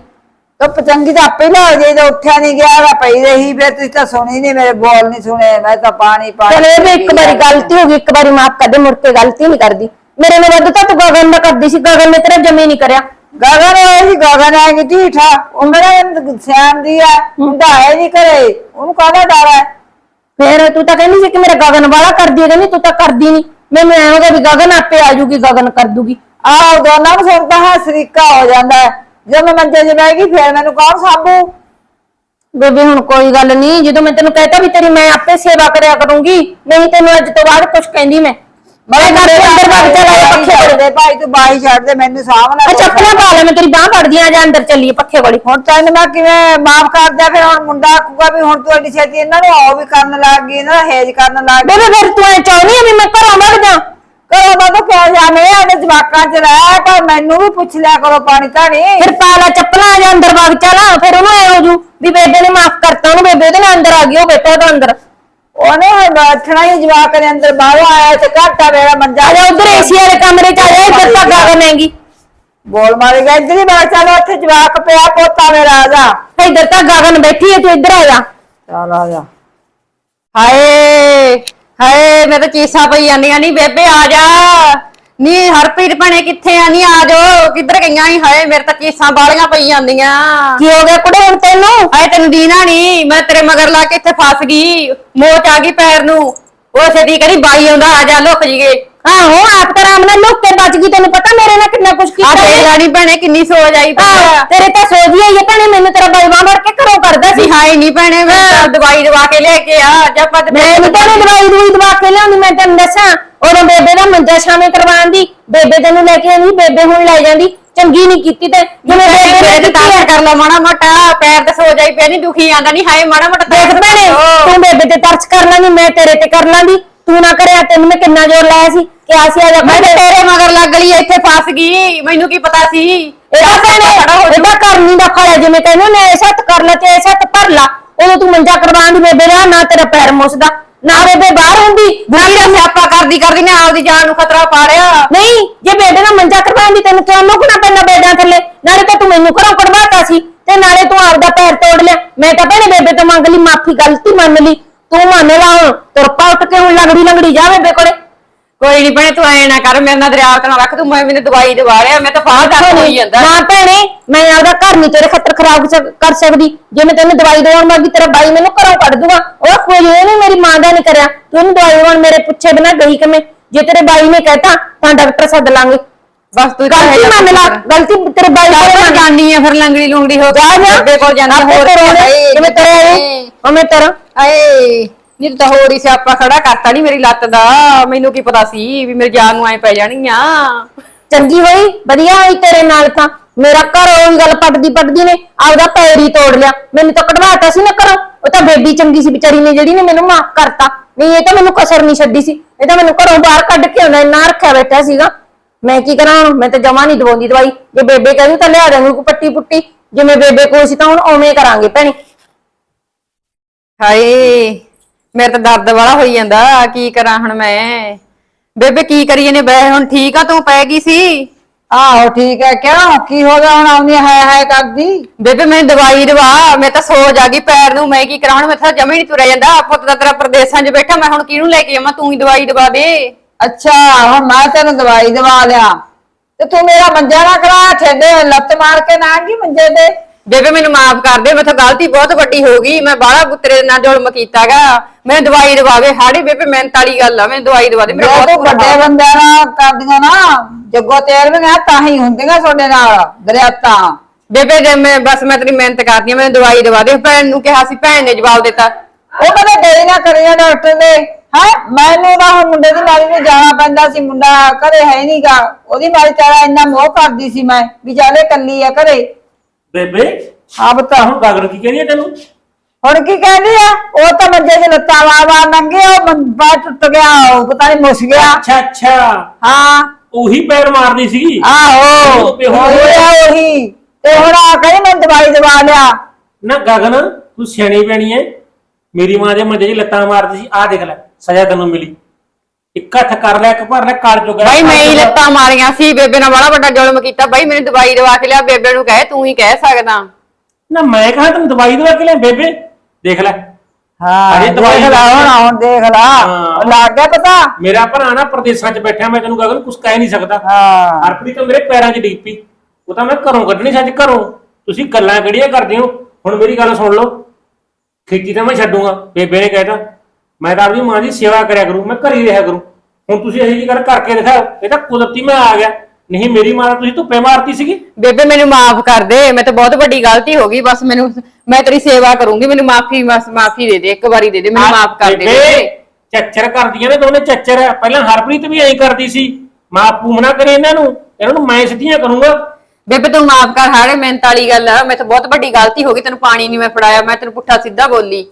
ਧੁੱਪ ਚੰਗੀ ਤਾਂ ਆਪੇ ਲੱਗ ਜਾਈ ਤਾਂ ਉੱਠਿਆ ਨਹੀਂ ਗਿਆ ਪਈ ਰਹੀ ਫਿਰ ਤੁਸੀਂ ਤਾਂ ਸੁਣੀ ਨਹੀਂ ਮੇਰੇ ਬੋਲ ਨਹੀਂ ਸੁਣੇ ਮੈਂ ਤਾਂ ਪਾਣੀ ਪਾਣੀ ਚਲ ਇਹ ਵੀ ਇੱਕ ਵਾਰੀ ਗਲਤੀ ਹੋ ਗਈ ਇੱਕ ਵਾਰੀ ਮਾਫ ਕਰ ਦੇ ਮੁੜ ਕੇ ਗਲਤੀ ਨਹੀਂ ਕਰਦੀ। ਮੇਰੇ ਨਾਲ ਵੱਧ ਤਾਂ ਤੂੰ ਗਗਨ ਦਾ ਕਰਦੀ ਸੀ ਗਗਨ ਨੇ ਤੇਰਾ ਜਮੇ ਨਹੀਂ ਕਰਿਆ। ਗਗਨ ਜੀ ਗਗਨ ਹੈ ਕਿ ਢੀਠਾ ਉਹ ਮੇਰਾ ਸਿਆਣ ਦੀ ਹੈ। ਮੁੰਡਾ ਹੈ ਨਹੀਂ ਕਰੇ ਉਹਨੂੰ ਕਾਹਦਾ ਡਰ ਹੈ? ਫੇਰ ਤੂੰ ਤਾਂ ਕਹਿੰਦੀ ਸੀ ਕਿ ਮੇਰਾ ਗਗਨ ਵਾਲਾ ਕਰਦੀ ਹੈ। ਕਹਿੰਦੀ ਤੂੰ ਤਾਂ ਕਰਦੀ ਨਹੀਂ। ਮੈਨੂੰ ਐਂ ਹੋਗਾ ਵੀ ਗਗਨ ਆਪੇ ਆ ਜੂਗੀ ਗਗਨ ਕਰ ਦੂਗੀ। ਆਹ ਦੋਨਾਂ ਨੂੰ ਸੁਣਦਾ ਹੈ ਸਰੀਕਾ ਹੋ ਜਾਂਦਾ ਹੈ। ਜਦੋਂ ਮੈਂ ਮੰਜੇ 'ਚ ਬਹਿ ਗਈ ਫਿਰ ਮੈਨੂੰ ਕੌਣ ਸਾਂਭੂ? ਬੇਬੇ ਹੁਣ ਕੋਈ ਗੱਲ ਨਹੀਂ। ਜਦੋਂ ਮੈਂ ਤੈਨੂੰ ਕਹਿਤਾ ਵੀ ਤੇਰੀ ਮੈਂ ਆਪੇ ਸੇਵਾ ਕਰਿਆ ਕਰੂੰਗੀ ਨਹੀਂ ਤੈਨੂੰ ਅੱਜ ਤੋਂ ਬਾਅਦ ਕੁਝ ਕਹਿੰਦੀ ਮੈਂ। ਮੈਂ ਘਰ ਦੇ ਅੰਦਰ ਵਗ ਚਲਾ ਪੱਖੇ ਕੋਲ ਦੇ ਭਾਈ ਤੂੰ ਬਾਈ ਛੱਡ ਦੇ ਮੈਨੂੰ ਸਾਂਭ ਲੈ ਆ ਚੱਪਲਾਂ ਪਾ ਲੈ ਮੈਂ ਤੇਰੀ ਬਾਹ ਜਾ ਅੰਦਰ ਚੱਲੀਏ ਪੱਖੇ ਕੋਲ ਹੁਣ ਤੈਨੂੰ ਮੈਂ ਕਿਵੇਂ ਮਾਫ ਕਰ ਦਿਆਂ ਫਿਰ ਹੁਣ ਮੁੰਡਾ ਆਖੂਗਾ ਵੀ ਹੁਣ ਤੂੰ ਐਡੀ ਛੇਤੀ ਇਹਨਾਂ ਨੂੰ ਆਓ ਵੀ ਕਰਨ ਲੱਗ ਗਈ ਇਹਨਾਂ ਦਾ ਹੇਜ ਕਰਨ ਲੱਗ ਗਈ। ਬੇਬੇ ਫਿਰ ਤੂੰ ਐ ਚਾਹੁੰਦੀ ਆ ਵੀ ਮੈਂ ਘਰੋਂ ਵਗ ਜਾ ਕਰੋ ਬਾਬਾ ਕਿਉਂ ਜਾਵੇਂ ਆਦੇ ਜਵਾਕਾਂ 'ਚ ਰਹਿ ਪਰ ਮੈਨੂੰ ਵੀ ਪੁੱਛ ਲਿਆ ਕਰੋ ਪਾਣੀ ਧਾਣੀ। ਫਿਰ ਪਾ ਲੈ ਚੱਪਲਾਂ ਆ ਜਾ ਅੰਦਰ ਵਗ ਚਲਾ ਫਿਰ ਉਹਨੂੰ ਐ ਹੋ ਜੂ ਵੀ ਬੇਬੇ ਨੇ ਮਾਫ ਕਰਤਾ ਉਹਨੂੰ ਬੇਬੇ ਉਹਦੇ ਨਾਲ ਅੰਦਰ ਆ ਗਈ ਉਹ ਬੈਠਾ ਉਹਦਾ ਅੰਦਰ। ਉਹਨੇ ਬੈਠਣਾ ਹੀ ਜਵਾਕ ਦੇ ਅੰਦਰ ਬਾਹਰੋਂ ਆਇਆ ਤੇ ਘਾਟਾ ਮੇਰਾ ਮੰਜਾ ਆ ਜਾ ਉਧਰ ਏਸੀ ਵਾਲੇ ਕਮਰੇ ਚ ਆ ਜਾ ਇੱਧਰ ਤਾਂ ਗਗਨ ਹੈਗੀ ਬੋਲ ਮਾਰੇਗਾ ਇੱਧਰ ਹੀ ਬੈਠ ਚੱਲ ਉੱਥੇ ਜਵਾਕ ਪਿਆ ਪੋਤਾ ਮੇਰਾ ਆ ਜਾ। ਇੱਧਰ ਤਾਂ ਗਗਨ ਬੈਠੀ ਹੈ ਤੂੰ ਇੱਧਰ ਆ ਜਾ। ਚੱਲ ਆ ਜਾ। ਹਾਏ ਹਾਏ ਮੈਂ ਤਾਂ ਚੀਸਾਂ ਪਈ ਜਾਂਦੀਆਂ ਨਹੀਂ ਬੇਬੇ ਆ ਜਾ। ਨੀ ਹਰਪ੍ਰੀਤ ਭਣੇ ਕਿੱਥੇ ਆ? ਨੀ ਆ ਜਾਓ। ਕਿੱਧਰ ਗਈਆਂ ਨੀ ਹਾਏ ਮੇਰੇ ਤਾਂ ਚੀਸਾਂ ਬਾਲੀਆਂ ਪਈ ਜਾਂਦੀਆਂ। ਕੀ ਹੋ ਗਿਆ ਕੁੜੇ ਹੁਣ ਤੈਨੂੰ? ਹਾਏ ਤੈਨੂੰ ਦੀਨਾ ਨਹੀਂ ਮੈਂ ਤੇਰੇ ਮਗਰ ਲਾ ਕੇ ਇੱਥੇ ਫਸ ਗਈ। ਮੋਚ ਆ ਗਈ ਪੈਰ ਨੂੰ। ਉਹ ਛੇਤੀ ਕਹਿੰਦੀ ਬਾਈ ਆਉਂਦਾ ਆ ਜਾ ਲੁਕ ਜੀਏ। ਆਹੋ ਆਪ ਤਾਂ ਆਰਾਮ ਨਾਲ ਲੁੱਕ ਕੇ ਬਚ ਗਈ ਤੈਨੂੰ ਪਤਾ ਮੇਰੇ ਨਾਲ ਕਿੰਨਾ ਕੁਛ ਆ ਕੀਤਾ ਤੇਰੀ ਰਾਣੀ ਭੈਣੇ ਕਿੰਨੀ ਸੋਚ ਆਈ ਪਈ ਆਹ, ਤੇਰੇ ਤਾਂ ਸੋਝੀ ਆਈ ਹੈ ਭੈਣੇ ਮੈਨੂੰ ਤੇਰਾ ਬਾਈਵਾ ਮਾਰ ਕੇ ਘਰੋਂ ਕਰਦਾ ਸੀ। ਸੀ ਹਾਏ ਨਹੀਂ ਭੈਣੇ ਮੈਂ ਤਾਂ ਦਵਾਈ ਦਵਾ ਕੇ ਲੈ ਕੇ ਆ ਜਾਂ ਪਤ ਮੈਂ ਨਹੀਂ ਤੈਨੂੰ ਦਵਾਈ ਦਵਾਈ ਦਵਾ ਕੇ ਲਿਆਉਂਦੀ ਮੈਂ ਤੈਨੂੰ ਦੱਸਾਂ ਉਦੋਂ ਬੇਬੇ ਦਾ ਮੰਜਾ ਛਾਵੇਂ ਕਰਵਾਉਣ ਦੀ ਬੇਬੇ ਤੈਨੂੰ ਲੈ ਕੇ ਆਉਂਦੀ ਬੇਬੇ ਹੁਣ ਲੈ ਜਾਂਦੀ ਚੰਗੀ ਨਹੀਂ ਕੀਤੀ ਤੇ ਜਿਵੇਂ ਬੇਬੇ ਨੇ ਤਾਰ ਹੈ। ਕਰ ਲਾ ਮਾੜਾ ਮੋਟਾ ਪੈਰ ਤੇ ਸੋ ਜਾਈ ਪਿਆ ਨਹੀਂ ਦੁਖੀ ਆਂਦਾ ਨਹੀਂ ਹਾਏ ਮਾੜਾ ਮੋਟਾ ਦੇਖ ਭੈਣੇ ਤੂੰ ਬੇਬੇ ਤੇ ਤਰਸ ਕਰ ਲਾਂਗੀ ਮੈਂ ਤੇਰੇ ਤੇ ਕਰ ਲਾਂਗੀ ਤੂੰ ਨਾ ਕਰਿਆ ਤੈਨੂੰ ਮੈਂ ਕਿੰਨਾ ਜ਼ੋਰ ਲਾਇਆ ਸੀ। ਕਿ ਆਸੀ ਆ ਜਾ ਮੈਂ ਤਾਂ ਤੇਰੇ ਮਗਰ ਲੱਗ ਲਈ ਇੱਥੇ ਫਸ ਗਈ। ਮੈਨੂੰ ਕੀ ਪਤਾ ਸੀ? ਇਹਦਾ ਕਰਨੀ ਦਾ ਹੈ ਜਿਵੇਂ ਕਹਿੰਦੇ ਨੇ ਕਰ ਲਾ ਤੇ ਭਰ ਲਾ। ਉਦੋਂ ਤੂੰ ਮੰਜਾ ਕਰਵਾਉਣ ਦੀ ਬੇਬੇ ਦਾ ਨਾ ਤੇਰਾ ਪੈਰ ਮੁੱਸਦਾ ਨਾ ਬੇਬੇ ਬਾਹਰ ਹੁੰਦੀ। ਬੁੜੀ ਦਾ ਸਿਆਪਾ ਕਰਦੀ ਕਰਦੀ ਨੇ ਆਪਦੀ ਜਾਨ ਨੂੰ ਖਤਰਾ ਪਾ ਲਿਆ ਨਹੀਂ ਜੇ ਬੇਬੇ ਨਾਲ ਮੰਜਾ ਕਰਵਾਉਣ ਦੀ ਤੈਨੂੰ ਕਿਉਂ ਲੁਕਣਾ ਪੈਂਦਾ ਬੇਡਾਂ ਥੱਲੇ? ਨਾਲੇ ਤਾਂ ਤੂੰ ਮੈਨੂੰ ਘਰੋਂ ਕਢਵਾਤਾ ਸੀ ਤੇ ਨਾਲੇ ਤੂੰ ਆਪਦਾ ਪੈਰ ਤੋੜ ਲਿਆ। ਮੈਂ ਤਾਂ ਭੈਣੇ ਬੇਬੇ ਤੋਂ ਮੰਗ ਲਈ ਮਾਫੀ ਗਲਤੀ ਮੰਨ ਲਈ। ਤੂੰ ਮੰਨ ਲਾ ਹੁਣ ਤੁਰਪਾ ਉੱਠ ਕੇ ਹੁਣ ਲੰਗੜੀ ਲੰਗੜੀ ਜਾ ਬੇਬੇ ਕੋਲੇ। ਕੋਈ ਨਹੀਂ ਭੈਣੇ ਤੂੰ ਐ ਨਾ ਕਰ ਮੇਰੇ ਨਾਲ ਦਰਿਆ ਤੇ ਨਾ ਰੱਖ ਤੂੰ ਮੈਂ ਮੈਨੂੰ ਦਵਾਈ ਦਵਾ ਰਿਆ ਮੈਂ ਤਾਂ ਫਾਹ ਕਰ ਹੋਈ ਜਾਂਦਾ। ਨਾ ਭੈਣੇ ਮੈਂ ਆਪਦਾ ਘਰ ਨਹੀਂ ਤੇਰੇ ਖੱਤਰ ਖਰਾਬ ਕਰ ਸਕਦੀ। ਜੇ ਮੈਂ ਤੈਨੂੰ ਦਵਾਈ ਦਵਾਉਣ ਮਰਦੀ ਤੇਰਾ ਬਾਈ ਮੈਨੂੰ ਘਰੋਂ ਕੱਢ ਦੂਗਾ। ਉਹ ਕੋਈ ਇਹਨੇ ਮੇਰੀ ਮਾਂ ਦਾ ਨਹੀਂ ਕਰਿਆ। ਤੂੰ ਇਹਨੂੰ ਦਵਾਈ ਦਵਾਉਣ ਮੇਰੇ ਪੁੱਛੇ ਬਿਨਾ ਗਈ ਕਿਵੇਂ? ਜੇ ਤੇਰੇ ਬਾਈ ਨੇ ਕਹਿਤਾ ਤਾਂ ਡਾਕਟਰ ਸੱਦ ਲਾਂਗੇ। ਬਸ ਤੂੰ ਗਲਤੀ ਮੰਨ ਲਾ ਗਲਤੀ ਤੇਰੇ ਬਾਈ ਕੋਲ ਮੰਨ ਜਾਣੀ। ਆ ਫਿਰ ਲੰਗੜੀ ਲੂੰਗੜੀ ਹੋ ਜਾ ਜਾ ਕੋਲ ਜਾਂਦੀ ਹੋਰ ਹਾਏ, ਜਿਵੇਂ ਤੇਰੇ ਉਵੇਂ ਤੇਰਾ। ਆਏ। ਨੀ ਤੂੰ ਤਾਂ ਹੋਰ ਹੀ ਸਿਆਪਾ ਖੜਾ ਕਰਤਾ ਨਹੀਂ ਮੇਰੀ ਲੱਤ ਦਾ। ਮੈਨੂੰ ਕੀ ਪਤਾ ਸੀ ਵੀ ਮੇਰੀ ਜਾਨ ਨੂੰ ਐ ਪੈ ਜਾਣਗੀਆਂ ਚੰਗੀ ਹੋਈ ਵਧੀਆ ਹੋਈ ਤੇਰੇ ਨਾਲ ਤਾਂ। ਮੇਰਾ ਘਰ ਉਹੀ ਗੱਲ ਪੱਟਦੀ ਪੱਟਦੀ ਨੇ ਆਪਦਾ ਪੈਰ ਹੀ ਤੋੜ ਲਿਆ। ਮੈਨੂੰ ਤਾਂ ਕਢਵਾਤਾ ਸੀ ਨਾ ਘਰੋਂ। ਉਹ ਤਾਂ ਬੇਬੀ ਚੰਗੀ ਸੀ ਵਿਚਾਰੀ ਨੇ ਜਿਹੜੀ ਨੇ ਮੈਨੂੰ ਮਾਫ ਕਰਤਾ। ਨਹੀਂ ਇਹ ਤਾਂ ਮੈਨੂੰ ਕਸਰ ਨਹੀਂ ਛੱਡੀ ਸੀ। ਇਹ ਤਾਂ ਮੈਨੂੰ ਘਰੋਂ ਬਾਹਰ ਕੱਢ ਕੇ ਆਉਂਦਾ ਇੰਨਾ ਰੱਖਿਆ ਬੈਠਾ ਸੀਗਾ। ਮੈਂ ਕੀ ਕਰਾਂ ਹੁਣ? ਮੈਂ ਤਾਂ ਜਮਾ ਨਹੀਂ ਦਵਾਉਂਦੀ ਦਵਾਈ। ਜੇ ਬੇਬੇ ਕਹਿੰਦੀ ਤਾਂ ਲਿਆ ਦੇਵਾਂਗੀ ਕੋਈ ਪੱਟੀ ਪੁੱਟੀ। ਜਿਵੇਂ ਬੇਬੇ ਕੋਲ ਸੀ ਤਾਂ ਹੁਣ ਉਵੇਂ ਕਰਾਂਗੇ ਭੈਣੇ। ਹਾਏ। ਮੇਰੇ ਤਾਂ ਦਰਦ ਵਾਲਾ ਹੋਈ ਜਾਂਦਾ ਕੀ ਕਰਾਂ ਹੁਣ ਮੈਂ? ਬੇਬੇ ਕੀ ਕਰੀਏ ਨੇ ਬੈ ਹੁਣ ਠੀਕ ਆ ਤੂੰ ਪੈ ਗਈ ਸੀ? ਆਹੋ ਠੀਕ ਹੈ ਕਿਉਂ? ਕੀ ਹੋ ਗਿਆ ਹੁਣ ਆਉਂਦੀ ਹੈ ਹੈ ਕਰਦੀ? ਬੇਬੇ ਮੈਂ ਦਵਾਈ ਦਵਾ ਮੈਂ ਤਾਂ ਸੋਜ ਆ ਗਈ ਪੈਰ ਨੂੰ ਮੈਂ ਕੀ ਕਰਾਂ ਹੁਣ ਮੈਂ ਤਾਂ ਜਮੇ ਨਹੀਂ ਤੁਰਿਆ ਜਾਂਦਾ ਪੁੱਤ ਦਾ ਤੇਰਾ ਪ੍ਰਦੇਸਾਂ 'ਚ ਬੈਠਾ ਮੈਂ ਹੁਣ ਕਿਹਨੂੰ ਲੈ ਕੇ ਆਵਾਂ ਤੂੰ ਹੀ ਦਵਾਈ ਦਵਾ ਦੇ। ਅੱਛਾ ਹੁਣ ਮੈਂ ਤੈਨੂੰ ਦਵਾਈ ਦਵਾ ਲਿਆ। ਤੇ ਤੂੰ ਮੇਰਾ ਮੰਜਾ ਨਾ ਕਰਾ ਠੇਡੇ ਲੱਤ ਮਾਰ ਕੇ ਨਾ ਕੀ ਮੰਜੇ ਤੇ? ਬੇਬੇ ਮੈਨੂੰ ਮਾਫ ਕਰ ਦੇ ਮੈਥੋਂ ਗਲਤੀ ਬਹੁਤ ਵੱਡੀ ਹੋ ਗਈ ਮੈਂ ਬਾਹਲਾ ਪੁੱਤਰੇ ਨਾਲ ਜ਼ੁਲਮ ਕੀਤਾਗਾ। ਮੈਂ ਦਵਾਈ ਦਵਾਵੇ ਹਾੜੀ ਬੇਬੇ ਮਿਹਨਤ ਵਾਲੀ ਗੱਲ ਆ ਮੈਂ ਦਵਾਈ ਦਵਾ ਦੇ ਮੇਰਾ ਬਹੁਤ ਬੁਰਾ ਵੱਡੇ ਹਾਲ। ਬੰਦਿਆਂ ਨਾਲ ਕਰਦੀਆਂ ਨਾ ਜੱਗੋ ਤੇਰਵੀਆਂ ਤਾਂ ਹੀ ਹੁੰਦੀਆਂ ਤੁਹਾਡੇ ਨਾਲ ਦਰਿਆਤਾਂ। ਬੇਬੇ ਜੇ ਮੈਂ ਬਸ ਮੈਂ ਤੇਰੀ ਮਿਹਨਤ ਕਰਦੀ ਆ ਮੈਨੂੰ ਦਵਾਈ ਦਵਾ ਦੇ ਭੈਣ ਨੂੰ ਕਿਹਾ ਸੀ ਭੈਣ ਨੇ ਜਵਾਬ ਦਿੱਤਾ। ਉਹ ਕਹਿੰਦੇ ਗਈ ਨਾ ਕਰੀਆਂ ਡਾਕਟਰ ਨੇ ਹੈ? ਮੈਨੂੰ ਤਾਂ ਹੁਣ ਮੁੰਡੇ ਦੀ ਮਾਰੀ ਨੂੰ ਜਾਣਾ ਪੈਂਦਾ ਸੀ ਮੁੰਡਾ ਘਰੇ ਹੈ ਨਹੀਂਗਾ ਉਹਦੀ ਮਾਰੀ ਚਾਰਾ ਇੰਨਾ ਮੋਹ ਕਰਦੀ ਸੀ ਮੈਂ ਵੀ ਜਾਲੇ ਕੱਲੀ ਆ ਘਰੇ। ਬੇਬੇ ਆ ਬਤਾ ਹੁਣ ਗਾਗਰ ਕੀ ਕਹਿੰਦੀ ਆ ਤੈਨੂੰ? ਹੁਣ ਕੀ ਕਹਿੰਦੀ ਆ? ਉਹ ਤਾਂ ਮੰਜੇ 'ਚ ਲੱਤਾਂ ਵਾਵਾ ਨੰਗੇ ਉਹ ਬੰਦਾ ਟੁੱਟ ਗਿਆ ਉਹ ਪਤਾ ਨਹੀਂ ਮੁੱਸ ਗਿਆ। ਅੱਛਾ ਅੱਛਾ। ਹਾਂ। ਉਹੀ ਪੈਰ ਮਾਰਦੀ ਸੀਗੀ? ਆਹੋ। ਉਹ ਹੋਇਆ ਉਹੀ ਤੇ ਹੁਣ ਆ ਕਹੀ ਮੈਂ ਦਵਾਈ ਦਵਾ ਲਿਆ। ਨਾ ਗਗਨ ਤੂੰ ਸਿਆਣੀ ਪੈਣੀ ਐ। ਮੇਰੀ ਮਾਂ ਦੇ ਮੰਜੇ 'ਚ ਲੱਤਾਂ ਮਾਰਦੀ ਸੀ। ਆਹ ਦੇਖ ਲੈ ਸਜ਼ਾ ਤੈਨੂੰ ਮਿਲੀ। ਇੱਕ ਹੱਥ ਕਰ ਲੈ ਇੱਕ ਭਰ ਲੈ ਕਾਲ ਚੁੱਕ ਬਾਈ ਮੈਂ ਹੀ ਲੱਤਾਂ ਮਾਰੀਆਂ ਸੀ ਬੇਬੇ ਨਾਲ ਬੜਾ ਵੱਡਾ ਜ਼ੁਲਮ ਕੀਤਾ। ਬਾਈ ਮੈਨੂੰ ਦਵਾਈ ਦਵਾ ਕੇ ਲਿਆ ਬੇਬੇ ਨੂੰ ਕਹੇ ਤੂੰ ਹੀ ਕਹਿ ਸਕਦਾ। ਨਾ ਮੈਂ ਕਹਾ ਤੈਨੂੰ ਦਵਾਈ ਦਵਾ ਕੇ ਲਿਆ ਬੇਬੇ? ਦੇਖ ਲੈ। ਹਾਂ ਅਜੇ ਦੇਖ ਦਵਾਈ ਲਾ ਹੁਣ ਹੁਣ ਦੇਖ ਲਾ। ਹਾਂ। ਲੱਗ ਗਿਆ ਪਤਾ? ਮੇਰਾ ਭਰਾ ਨਾ ਪ੍ਰਦੇਸਾਂ 'ਚ ਬੈਠਿਆ ਮੈਂ ਤੈਨੂੰ ਗਗਨ ਕੁਝ ਕਹਿ ਨਹੀਂ ਸਕਦਾ। ਹਾਂ। ਹਰਪ੍ਰੀਤ ਤਾਂ ਮੇਰੇ ਪੈਰਾਂ 'ਚ ਡਿੱਗ ਪਈ ਉਹ ਤਾਂ ਮੈਂ ਘਰੋਂ ਕੱਢਣੀ ਸੱਚ ਘਰੋਂ। ਤੁਸੀਂ ਗੱਲਾਂ ਕਿਹੜੀਆਂ ਕਰਦੇ ਹੋ? ਹੁਣ ਮੇਰੀ ਗੱਲ ਸੁਣ ਲਓ। ਖੇਤੀ ਤਾਂ ਮੈਂ ਛੱਡੂਗਾ ਬੇਬੇ ਨੇ ਕਹਿਤਾ। ਮੈਂ ਤਾਂ ਆਪਣੀ ਮਾਂ ਦੀ ਸੇਵਾ ਕਰਿਆ ਕਰੂੰ ਮੈਂ ਘਰ ਰਿਹਾ ਕਰੂੰ। ਹੁਣ ਤੁਸੀਂ ਇਹੋ ਜਿਹੀ ਗੱਲ ਕਰਕੇ ਦਿਖਾਓ ਇਹ ਤਾਂ ਕੁਦਰਤੀ ਮੈਂ ਆ ਗਿਆ। ਨਹੀਂ ਮੇਰੀ ਮਾਂ ਤਾਂ ਤੁਸੀਂ ਧੁੱਪੇ ਮਾਰਤੀ ਸੀਗੀ। ਬੇਬੇ ਮੈਨੂੰ ਮਾਫ ਕਰ ਦੇ ਮੈਂ ਤਾਂ ਬਹੁਤ ਵੱਡੀ ਗਲਤੀ ਹੋ ਗਈ ਬਸ ਮੈਨੂੰ ਮੈਂ ਤੇਰੀ ਸੇਵਾ ਕਰੂੰਗੀ ਮੈਨੂੰ ਮਾਫੀ ਬਸ ਮਾਫੀ ਦੇ ਦੇ ਇੱਕ ਵਾਰੀ ਦੇ ਦੇ ਮੈਨੂੰ ਮਾਫ ਕਰ ਦੇ ਬੇਬੇ ਚੱਚਰ ਕਰਦੀਆਂ ਨੇ ਦੋਨੇ ਚੱਚਰ। ਪਹਿਲਾਂ ਹਰਪ੍ਰੀਤ ਵੀ ਐਂ ਕਰਦੀ ਸੀ ਮਾਂ ਪੂਮਣਾ ਕਰੇ ਇਹਨਾਂ ਨੂੰ ਇਹਨਾਂ ਨੂੰ ਮੈਂ ਸਿੱਧੀਆਂ ਕਰੂੰਗਾ। ਬੇਬੇ ਤੂੰ ਮਾਫ ਕਰ ਹਾੜੇ ਮਿਹਨਤ ਵਾਲੀ ਗੱਲ ਆ ਮੈਂ ਤਾਂ ਬਹੁਤ ਵੱਡੀ ਗਲਤੀ ਹੋ ਗਈ ਤੈਨੂੰ ਪਾਣੀ ਨਹੀਂ ਮੈਂ ਫੜਾਇਆ ਮੈਂ ਤੈਨੂੰ ਪੁੱਠਾ ਸਿੱਧਾ ਬੋਲੀ।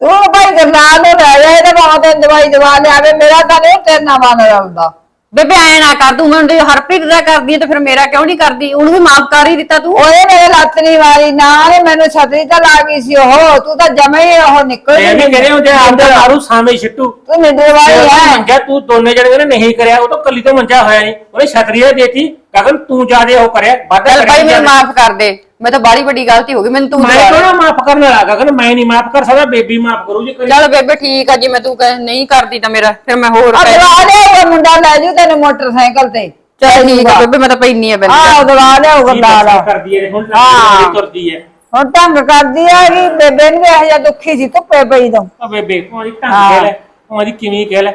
ਤੂੰ ਭਾਈ ਗਰਨਾਲ ਨੂੰ ਲੈ ਜਾ ਇਹਦੇ ਬਾਅਦ ਤੈਨੂੰ ਦਵਾਈ ਦਵਾ ਲਿਆਵੇ ਮੇਰਾ ਤਾਂ ਨਹੀਂ ਤੇਰੇ ਨਾਲ ਮਨ ਰਲਦਾ। ਬੇਬੇ ਐ ਨਾ ਕਰ ਤੂੰ ਮੈਨੂੰ ਹਰਪ੍ਰੀਤ ਦਾ ਕਰਦੀ ਹੈ ਤੇ ਫਿਰ ਮੇਰਾ ਕਿਉਂ ਨਹੀਂ ਕਰਦੀ? ਉਹਨੂੰ ਵੀ ਮਾਫ ਕਰ ਹੀ ਦਿੱਤਾ ਤੂੰ। ਓਏ ਮੇਰੇ ਲੱਤ ਨਹੀਂ ਮਾਰੀ ਨਾਲ ਹੀ ਮੈਨੂੰ ਛਤਰੀ ਤਾਂ ਲਾ ਗਈ ਸੀ ਉਹ ਤੂੰ ਤਾਂ ਜਮੇ ਹੀ ਉਹ ਨਿਕਲ ਮੈਂ ਵੀ ਕਹਿੰਦੇ ਹੁੰਦੇ ਆਂਦਾ ਮਾਰੂ ਸਾਵੇਂ ਛਿੱਟੂ ਤੂੰ ਨਿੱਡੇ ਵਾਲੀ ਹੈ ਮੰਗਿਆ ਤੂੰ ਦੋਨੇ ਜਣੇ ਨੇ ਨਹੀਂ ਕਰਿਆ ਉਹ ਤਾਂ ਕੱਲੀ ਤੋਂ ਮੰਜਾ ਹੋਇਆ ਨਹੀਂ ਉਹਨੇ ਛਤਰੀਆ ਦੇਤੀ ਗਗਨ ਤੂੰ ਜਾਦੇ ਉਹ ਕਰਿਆ ਵਾਧਾ ਚੱਲ ਭਾਈ ਮੈਨੂੰ। ਮਾਫ ਕਰ ਦੇ। ਮੈਂ ਤਾਂ ਬਾਲੀ ਵੱਡੀ ਗਲਤੀ ਹੋ ਗਈ ਮੈਨੂੰ ਤੂੰ ਮੈਂ ਦੇ। ਕਿਹੜਾ ਮਾਫ ਕਰਨ ਵਾਲਾ ਗਗਨ ਮੈਂ ਨਹੀਂ ਮਾਫ ਕਰ ਸਕਦਾ ਬੇਬੀ ਮਾਫ ਕਰੂ ਜੇ ਕਰੀ। ਚੱਲ ਬੇਬੇ ਠੀਕ ਆ ਜੀ ਮੈਂ ਤੂੰ ਕਹੇ ਨਹੀਂ ਕਰਦੀ ਤਾਂ ਮੇਰਾ ਫਿਰ ਮੈਂ ਹੋਰ ਆ ਕਹਿ- ਦਵਾ ਲਿਆ ਉਹ ਮੁੰਡਾ ਲੈ ਜੂ ਤੈਨੂੰ ਮੋਟਰਸਾਈਕਲ ਤੇ। ਚੱਲ ਠੀਕ ਆ ਬੇਬੇ ਮੈਂ ਤਾਂ ਪੈਣੀ ਆ ਬੈਲ ਆਹ ਦਵਾ ਲਿਆ ਉਹ ਕੀ ਗਰਨਾਲ ਬਸ ਕਰਦੀ ਹੈ ਹੁਣ ਹਾਂ। ਤਾਂ ਤੁਰਦੀ ਹੈ ਹੁਣ ਢੰਗ ਕਰਦੀ ਆ ਕਿ ਬੇਬੇ ਨੂੰ ਇਹੋ ਜਿਹਾ ਦੁੱਖੀ ਸੀ ਧੁੱਪੇ ਪਈ ਤੋਂ। ਆ ਬੇਬੇ ਭਾਵੇਂ ਢੰਗ। ਕਹਿ ਲੈ ਭਾਵੇਂ ਕਿਵੇਂ ਕਹਿ ਲੈ?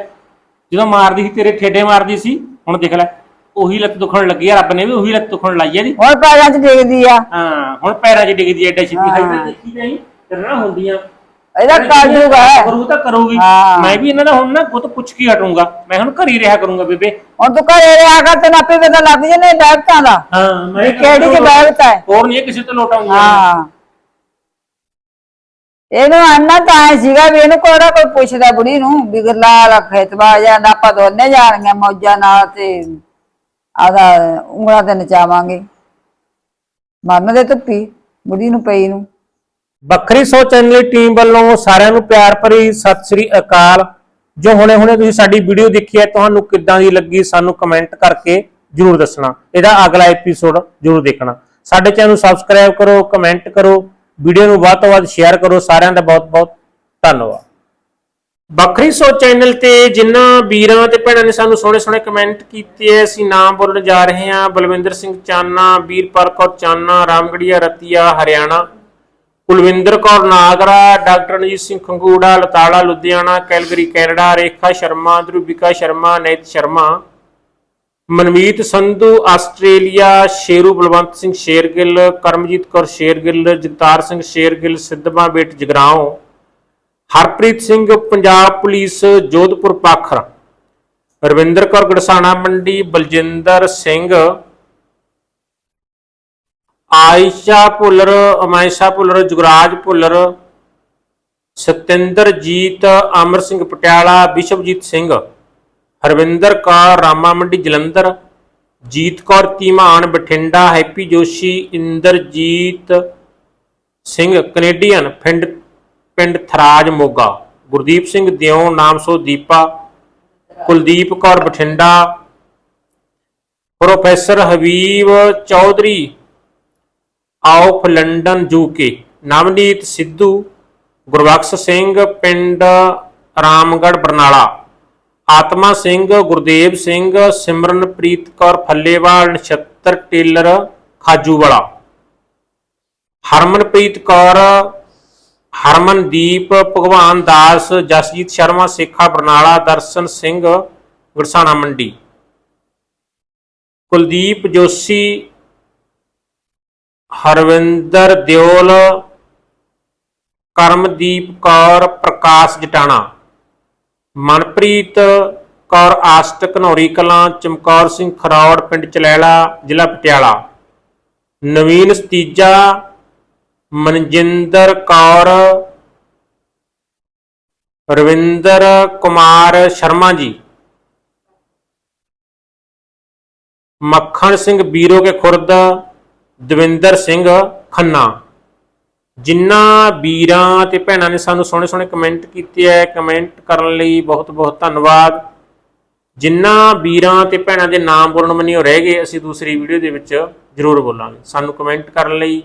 ਜਦੋਂ ਮਾਰਦੀ ਸੀ ਤੇਰੇ ਠੇਡੇ ਮਾਰਦੀ ਸੀ ਹੁਣ ਦੇਖ ਲੈ। ਉਹੀ ਲੱਤ ਦੁਖਣ ਲੱਗੀ ਆ ਰੱਬ ਨੇ ਵੀ ਉਹੀ ਲੱਤ ਦੁਖਣ ਲਾਈ ਆ ਦੀ ਹੁਣ ਪੈਰਾਂ 'ਚ ਡਿੱਗਦੀ ਆ। ਹਾਂ ਹੁਣ ਪੈਰਾਂ 'ਚ ਡਿੱਗਦੀ ਐ ਐਡਾ ਛੇਤੀ ਹਾਈ ਦੇਖੀ ਨਹੀਂ ਕਰਨਾ ਹੁੰਦੀਆਂ। ਇਹਦਾ ਕਾਜੂਗਾ ਕਰੂ ਤਾਂ ਕਰੂਗੀ। ਹਾਂ। ਮੈਂ ਵੀ ਇਹਨਾਂ ਦਾ ਹੁਣ ਨਾ ਗੁੱਤ ਪੁੱਛ ਕੇ ਹਟੂੰਗਾ। ਮੈਂ ਹੁਣ ਘਰ ਹੀ ਰਿਹਾ ਕਰੂੰਗਾ ਬੇਬੇ। ਹੁਣ ਤੂੰ ਘਰੇ ਰਿਹਾ ਕਰ ਤੇ ਨਾਪੇ ਪਤਾ ਲੱਗ ਜਨੇ ਬੈਠਾਂ ਦਾ। ਹਾਂ ਮੈਂ ਕਿਹੜੀ ਬੈਠ ਹੈ? ਹੋਰ ਨਹੀਂ ਇਹ ਕਿਸੇ ਤੋਂ ਲੋਟਾਉਂਗਾ ਹਾਂ। ਇਹਨੂੰ ਅੰਨਾ ਤਾਂ ਐਂ ਸੀਗਾ ਵੀ ਇਹਨੂੰ ਕੋੜਾ ਕੋਈ ਪੁੱਛਦਾ ਬੁੜੀ ਨੂੰ ਵੀ ਗੱਲਾਂ ਰੱਖੇ ਤਬਾ ਜਾਂਦਾ ਆਪਾਂ ਦੋਨੇ ਜਾਣਗੇ ਮੌਜਾਂ ਨਾਲ ਤੇ ਆਦਾ ਉਂਗਲਾਂ ਤੇ ਨਚਾਵਾਂਗੇ। ਮਰਨ ਦੇ ਧੁੱਪੀ ਬੁੜੀ ਨੂੰ, ਪਈ ਨੂੰ। ਵੱਖਰੀ ਸੋਚ ਚੈਨਲ ਟੀਮ ਵੱਲੋਂ ਸਾਰਿਆਂ ਨੂੰ ਪਿਆਰ ਭਰੀ ਸਤਿ ਸ੍ਰੀ ਅਕਾਲ। ਜੋ ਹੁਣੇ-ਹੁਣੇ ਤੁਸੀਂ ਸਾਡੀ ਵੀਡੀਓ ਦੇਖੀ ਹੈ, ਤੁਹਾਨੂੰ ਕਿੱਦਾਂ ਦੀ ਲੱਗੀ ਸਾਨੂੰ ਕਮੈਂਟ ਕਰਕੇ ਜਰੂਰ ਦੱਸਣਾ। ਇਹਦਾ ਅਗਲਾ ਐਪੀਸੋਡ ਜਰੂਰ ਦੇਖਣਾ। ਸਾਡੇ ਚੈਨਲ ਨੂੰ ਸਬਸਕ੍ਰਾਈਬ ਕਰੋ ਕਮੈਂਟ ਕਰੋ ਵੀਡੀਓ ਨੂੰ ਵੱਧ ਤੋਂ ਵੱਧ ਸ਼ੇਅਰ ਕਰੋ। ਸਾਰਿਆਂ ਦਾ ਬਹੁਤ-ਬਹੁਤ ਧੰਨਵਾਦ। ਵੱਖਰੀ ਸੋ ਚੈਨਲ ਤੇ ਜਿਨ੍ਹਾਂ ਵੀਰਾਂ ਤੇ ਭੈਣਾਂ ਨੇ ਸਾਨੂੰ ਸੋਹਣੇ ਸੋਹਣੇ ਕਮੈਂਟ ਕੀਤੇ ਐ ਅਸੀਂ ਨਾਮ ਬੋਲਣ ਜਾ ਰਹੇ ਹਾਂ। Balwinder Singh Chana, Veerpal Kaur Chana, Ramgarhia, Ratia, Haryana, Kulwinder Kaur Nagra, doctor Ranjit Singh Khangura Latala Ludhiana, Calgary, Canada, Rekha Sharma, Dhrubika Sharma, Nait Sharma, Manmeet Sandhu, Australia, Sheru Balwant Singh Shergill, Karamjit Kaur Shergill, Jagtar Singh Shergill Sidhwan Bet Jagraon Harpreet Singh, Punjab police, Jodhpur Pakhar. Ravinder Kaur Garhsana Mandi, Baljinder Singh. Ayesha Bhullar, ਅਮਾਇਸ਼ਾ Bhullar, Jugraj Bhullar. Satinderjit, Amar Singh Patiala Vishwajit Singh. Harvinder Kaur, Rama Mandi, Jalandhar. Jeet Kaur Dhiman Bathinda, happy Joshi, Inderjit Singh, Canadian, ਪਿੰਡ ਪਿੰਡ ਥਰਾਜ ਮੋਗਾ। ਗੁਰਦੀਪ ਸਿੰਘ ਦਿਓ, ਨਾਮ ਸੋ Deepa, Kuldeep Kaur Bathinda, professor Habib Chaudhary of London UK Navneet Sidhu, Gurbaksh Singh ਪਿੰਡ ਰਾਮਗੜ੍ਹ, ਬਰਨਾਲਾ। ਆਤਮਾ ਸਿੰਘ, ਗੁਰਦੇਵ ਸਿੰਘ, ਸਿਮਰਨਪ੍ਰੀਤ ਕੌਰ ਫੱਲੇਵਾਲ, ਨਛੱਤਰ ਟੇਲਰ, ਖਾਜੂਵਾਲਾ। ਹਰਮਨਪ੍ਰੀਤ ਕੌਰ ਹਰਮਨਦੀਪ ਭਗਵਾਨ ਦਾਸ, ਜਸਜੀਤ ਸ਼ਰਮਾ, ਸੇਖਾ ਬਰਨਾਲਾ, ਦਰਸ਼ਨ ਸਿੰਘ ਗੁਰਸਾਣਾ ਮੰਡੀ। ਕੁਲਦੀਪ ਜੋਸ਼ੀ, ਹਰਵਿੰਦਰ ਦਿਓਲ, ਕਰਮਦੀਪ ਕੌਰ, ਪ੍ਰਕਾਸ਼ ਜਟਾਣਾ। ਮਨਪ੍ਰੀਤ ਕੌਰ ਆਸਟ ਘਨੌਰੀ ਕਲਾਂ, ਚਮਕੌਰ ਸਿੰਘ ਖਰੌੜ, ਪਿੰਡ ਚਲੈਲਾ, ਜ਼ਿਲ੍ਹਾ ਪਟਿਆਲਾ। ਨਵੀਨ ਸਤੀਜਾ ਮਨਜਿੰਦਰ ਕੌਰ, ਰਵਿੰਦਰ ਕੁਮਾਰ ਸ਼ਰਮਾ ਜੀ। ਮੱਖਣ ਸਿੰਘ ਬੀਰੋ ਕੇ ਖੁਰਦ, ਦਵਿੰਦਰ ਸਿੰਘ ਖੰਨਾ। ਜਿਨ੍ਹਾਂ ਵੀਰਾਂ ਤੇ ਭੈਣਾਂ ਨੇ ਸਾਨੂੰ ਸੋਹਣੇ ਸੋਹਣੇ ਕਮੈਂਟ ਕੀਤੇ ਐ, ਕਮੈਂਟ ਕਰਨ ਲਈ ਬਹੁਤ ਬਹੁਤ ਧੰਨਵਾਦ। ਜਿਨ੍ਹਾਂ ਵੀਰਾਂ ਤੇ ਭੈਣਾਂ ਦੇ ਨਾਮ ਬੋਲਣ ਮੰਨਿਓ ਰਹਿ ਗਏ, ਅਸੀਂ ਦੂਸਰੀ ਵੀਡੀਓ ਦੇ ਵਿੱਚ ਜ਼ਰੂਰ ਬੋਲਾਂਗੇ। ਸਾਨੂੰ ਕਮੈਂਟ ਕਰਨ ਲਈ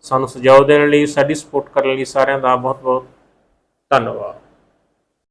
ਸਾਨੂੰ ਸੁਝਾਅ ਦੇਣ ਲਈ ਸਾਡੀ ਸਪੋਰਟ ਕਰਨ ਲਈ ਸਾਰਿਆਂ ਦਾ ਬਹੁਤ ਬਹੁਤ ਧੰਨਵਾਦ।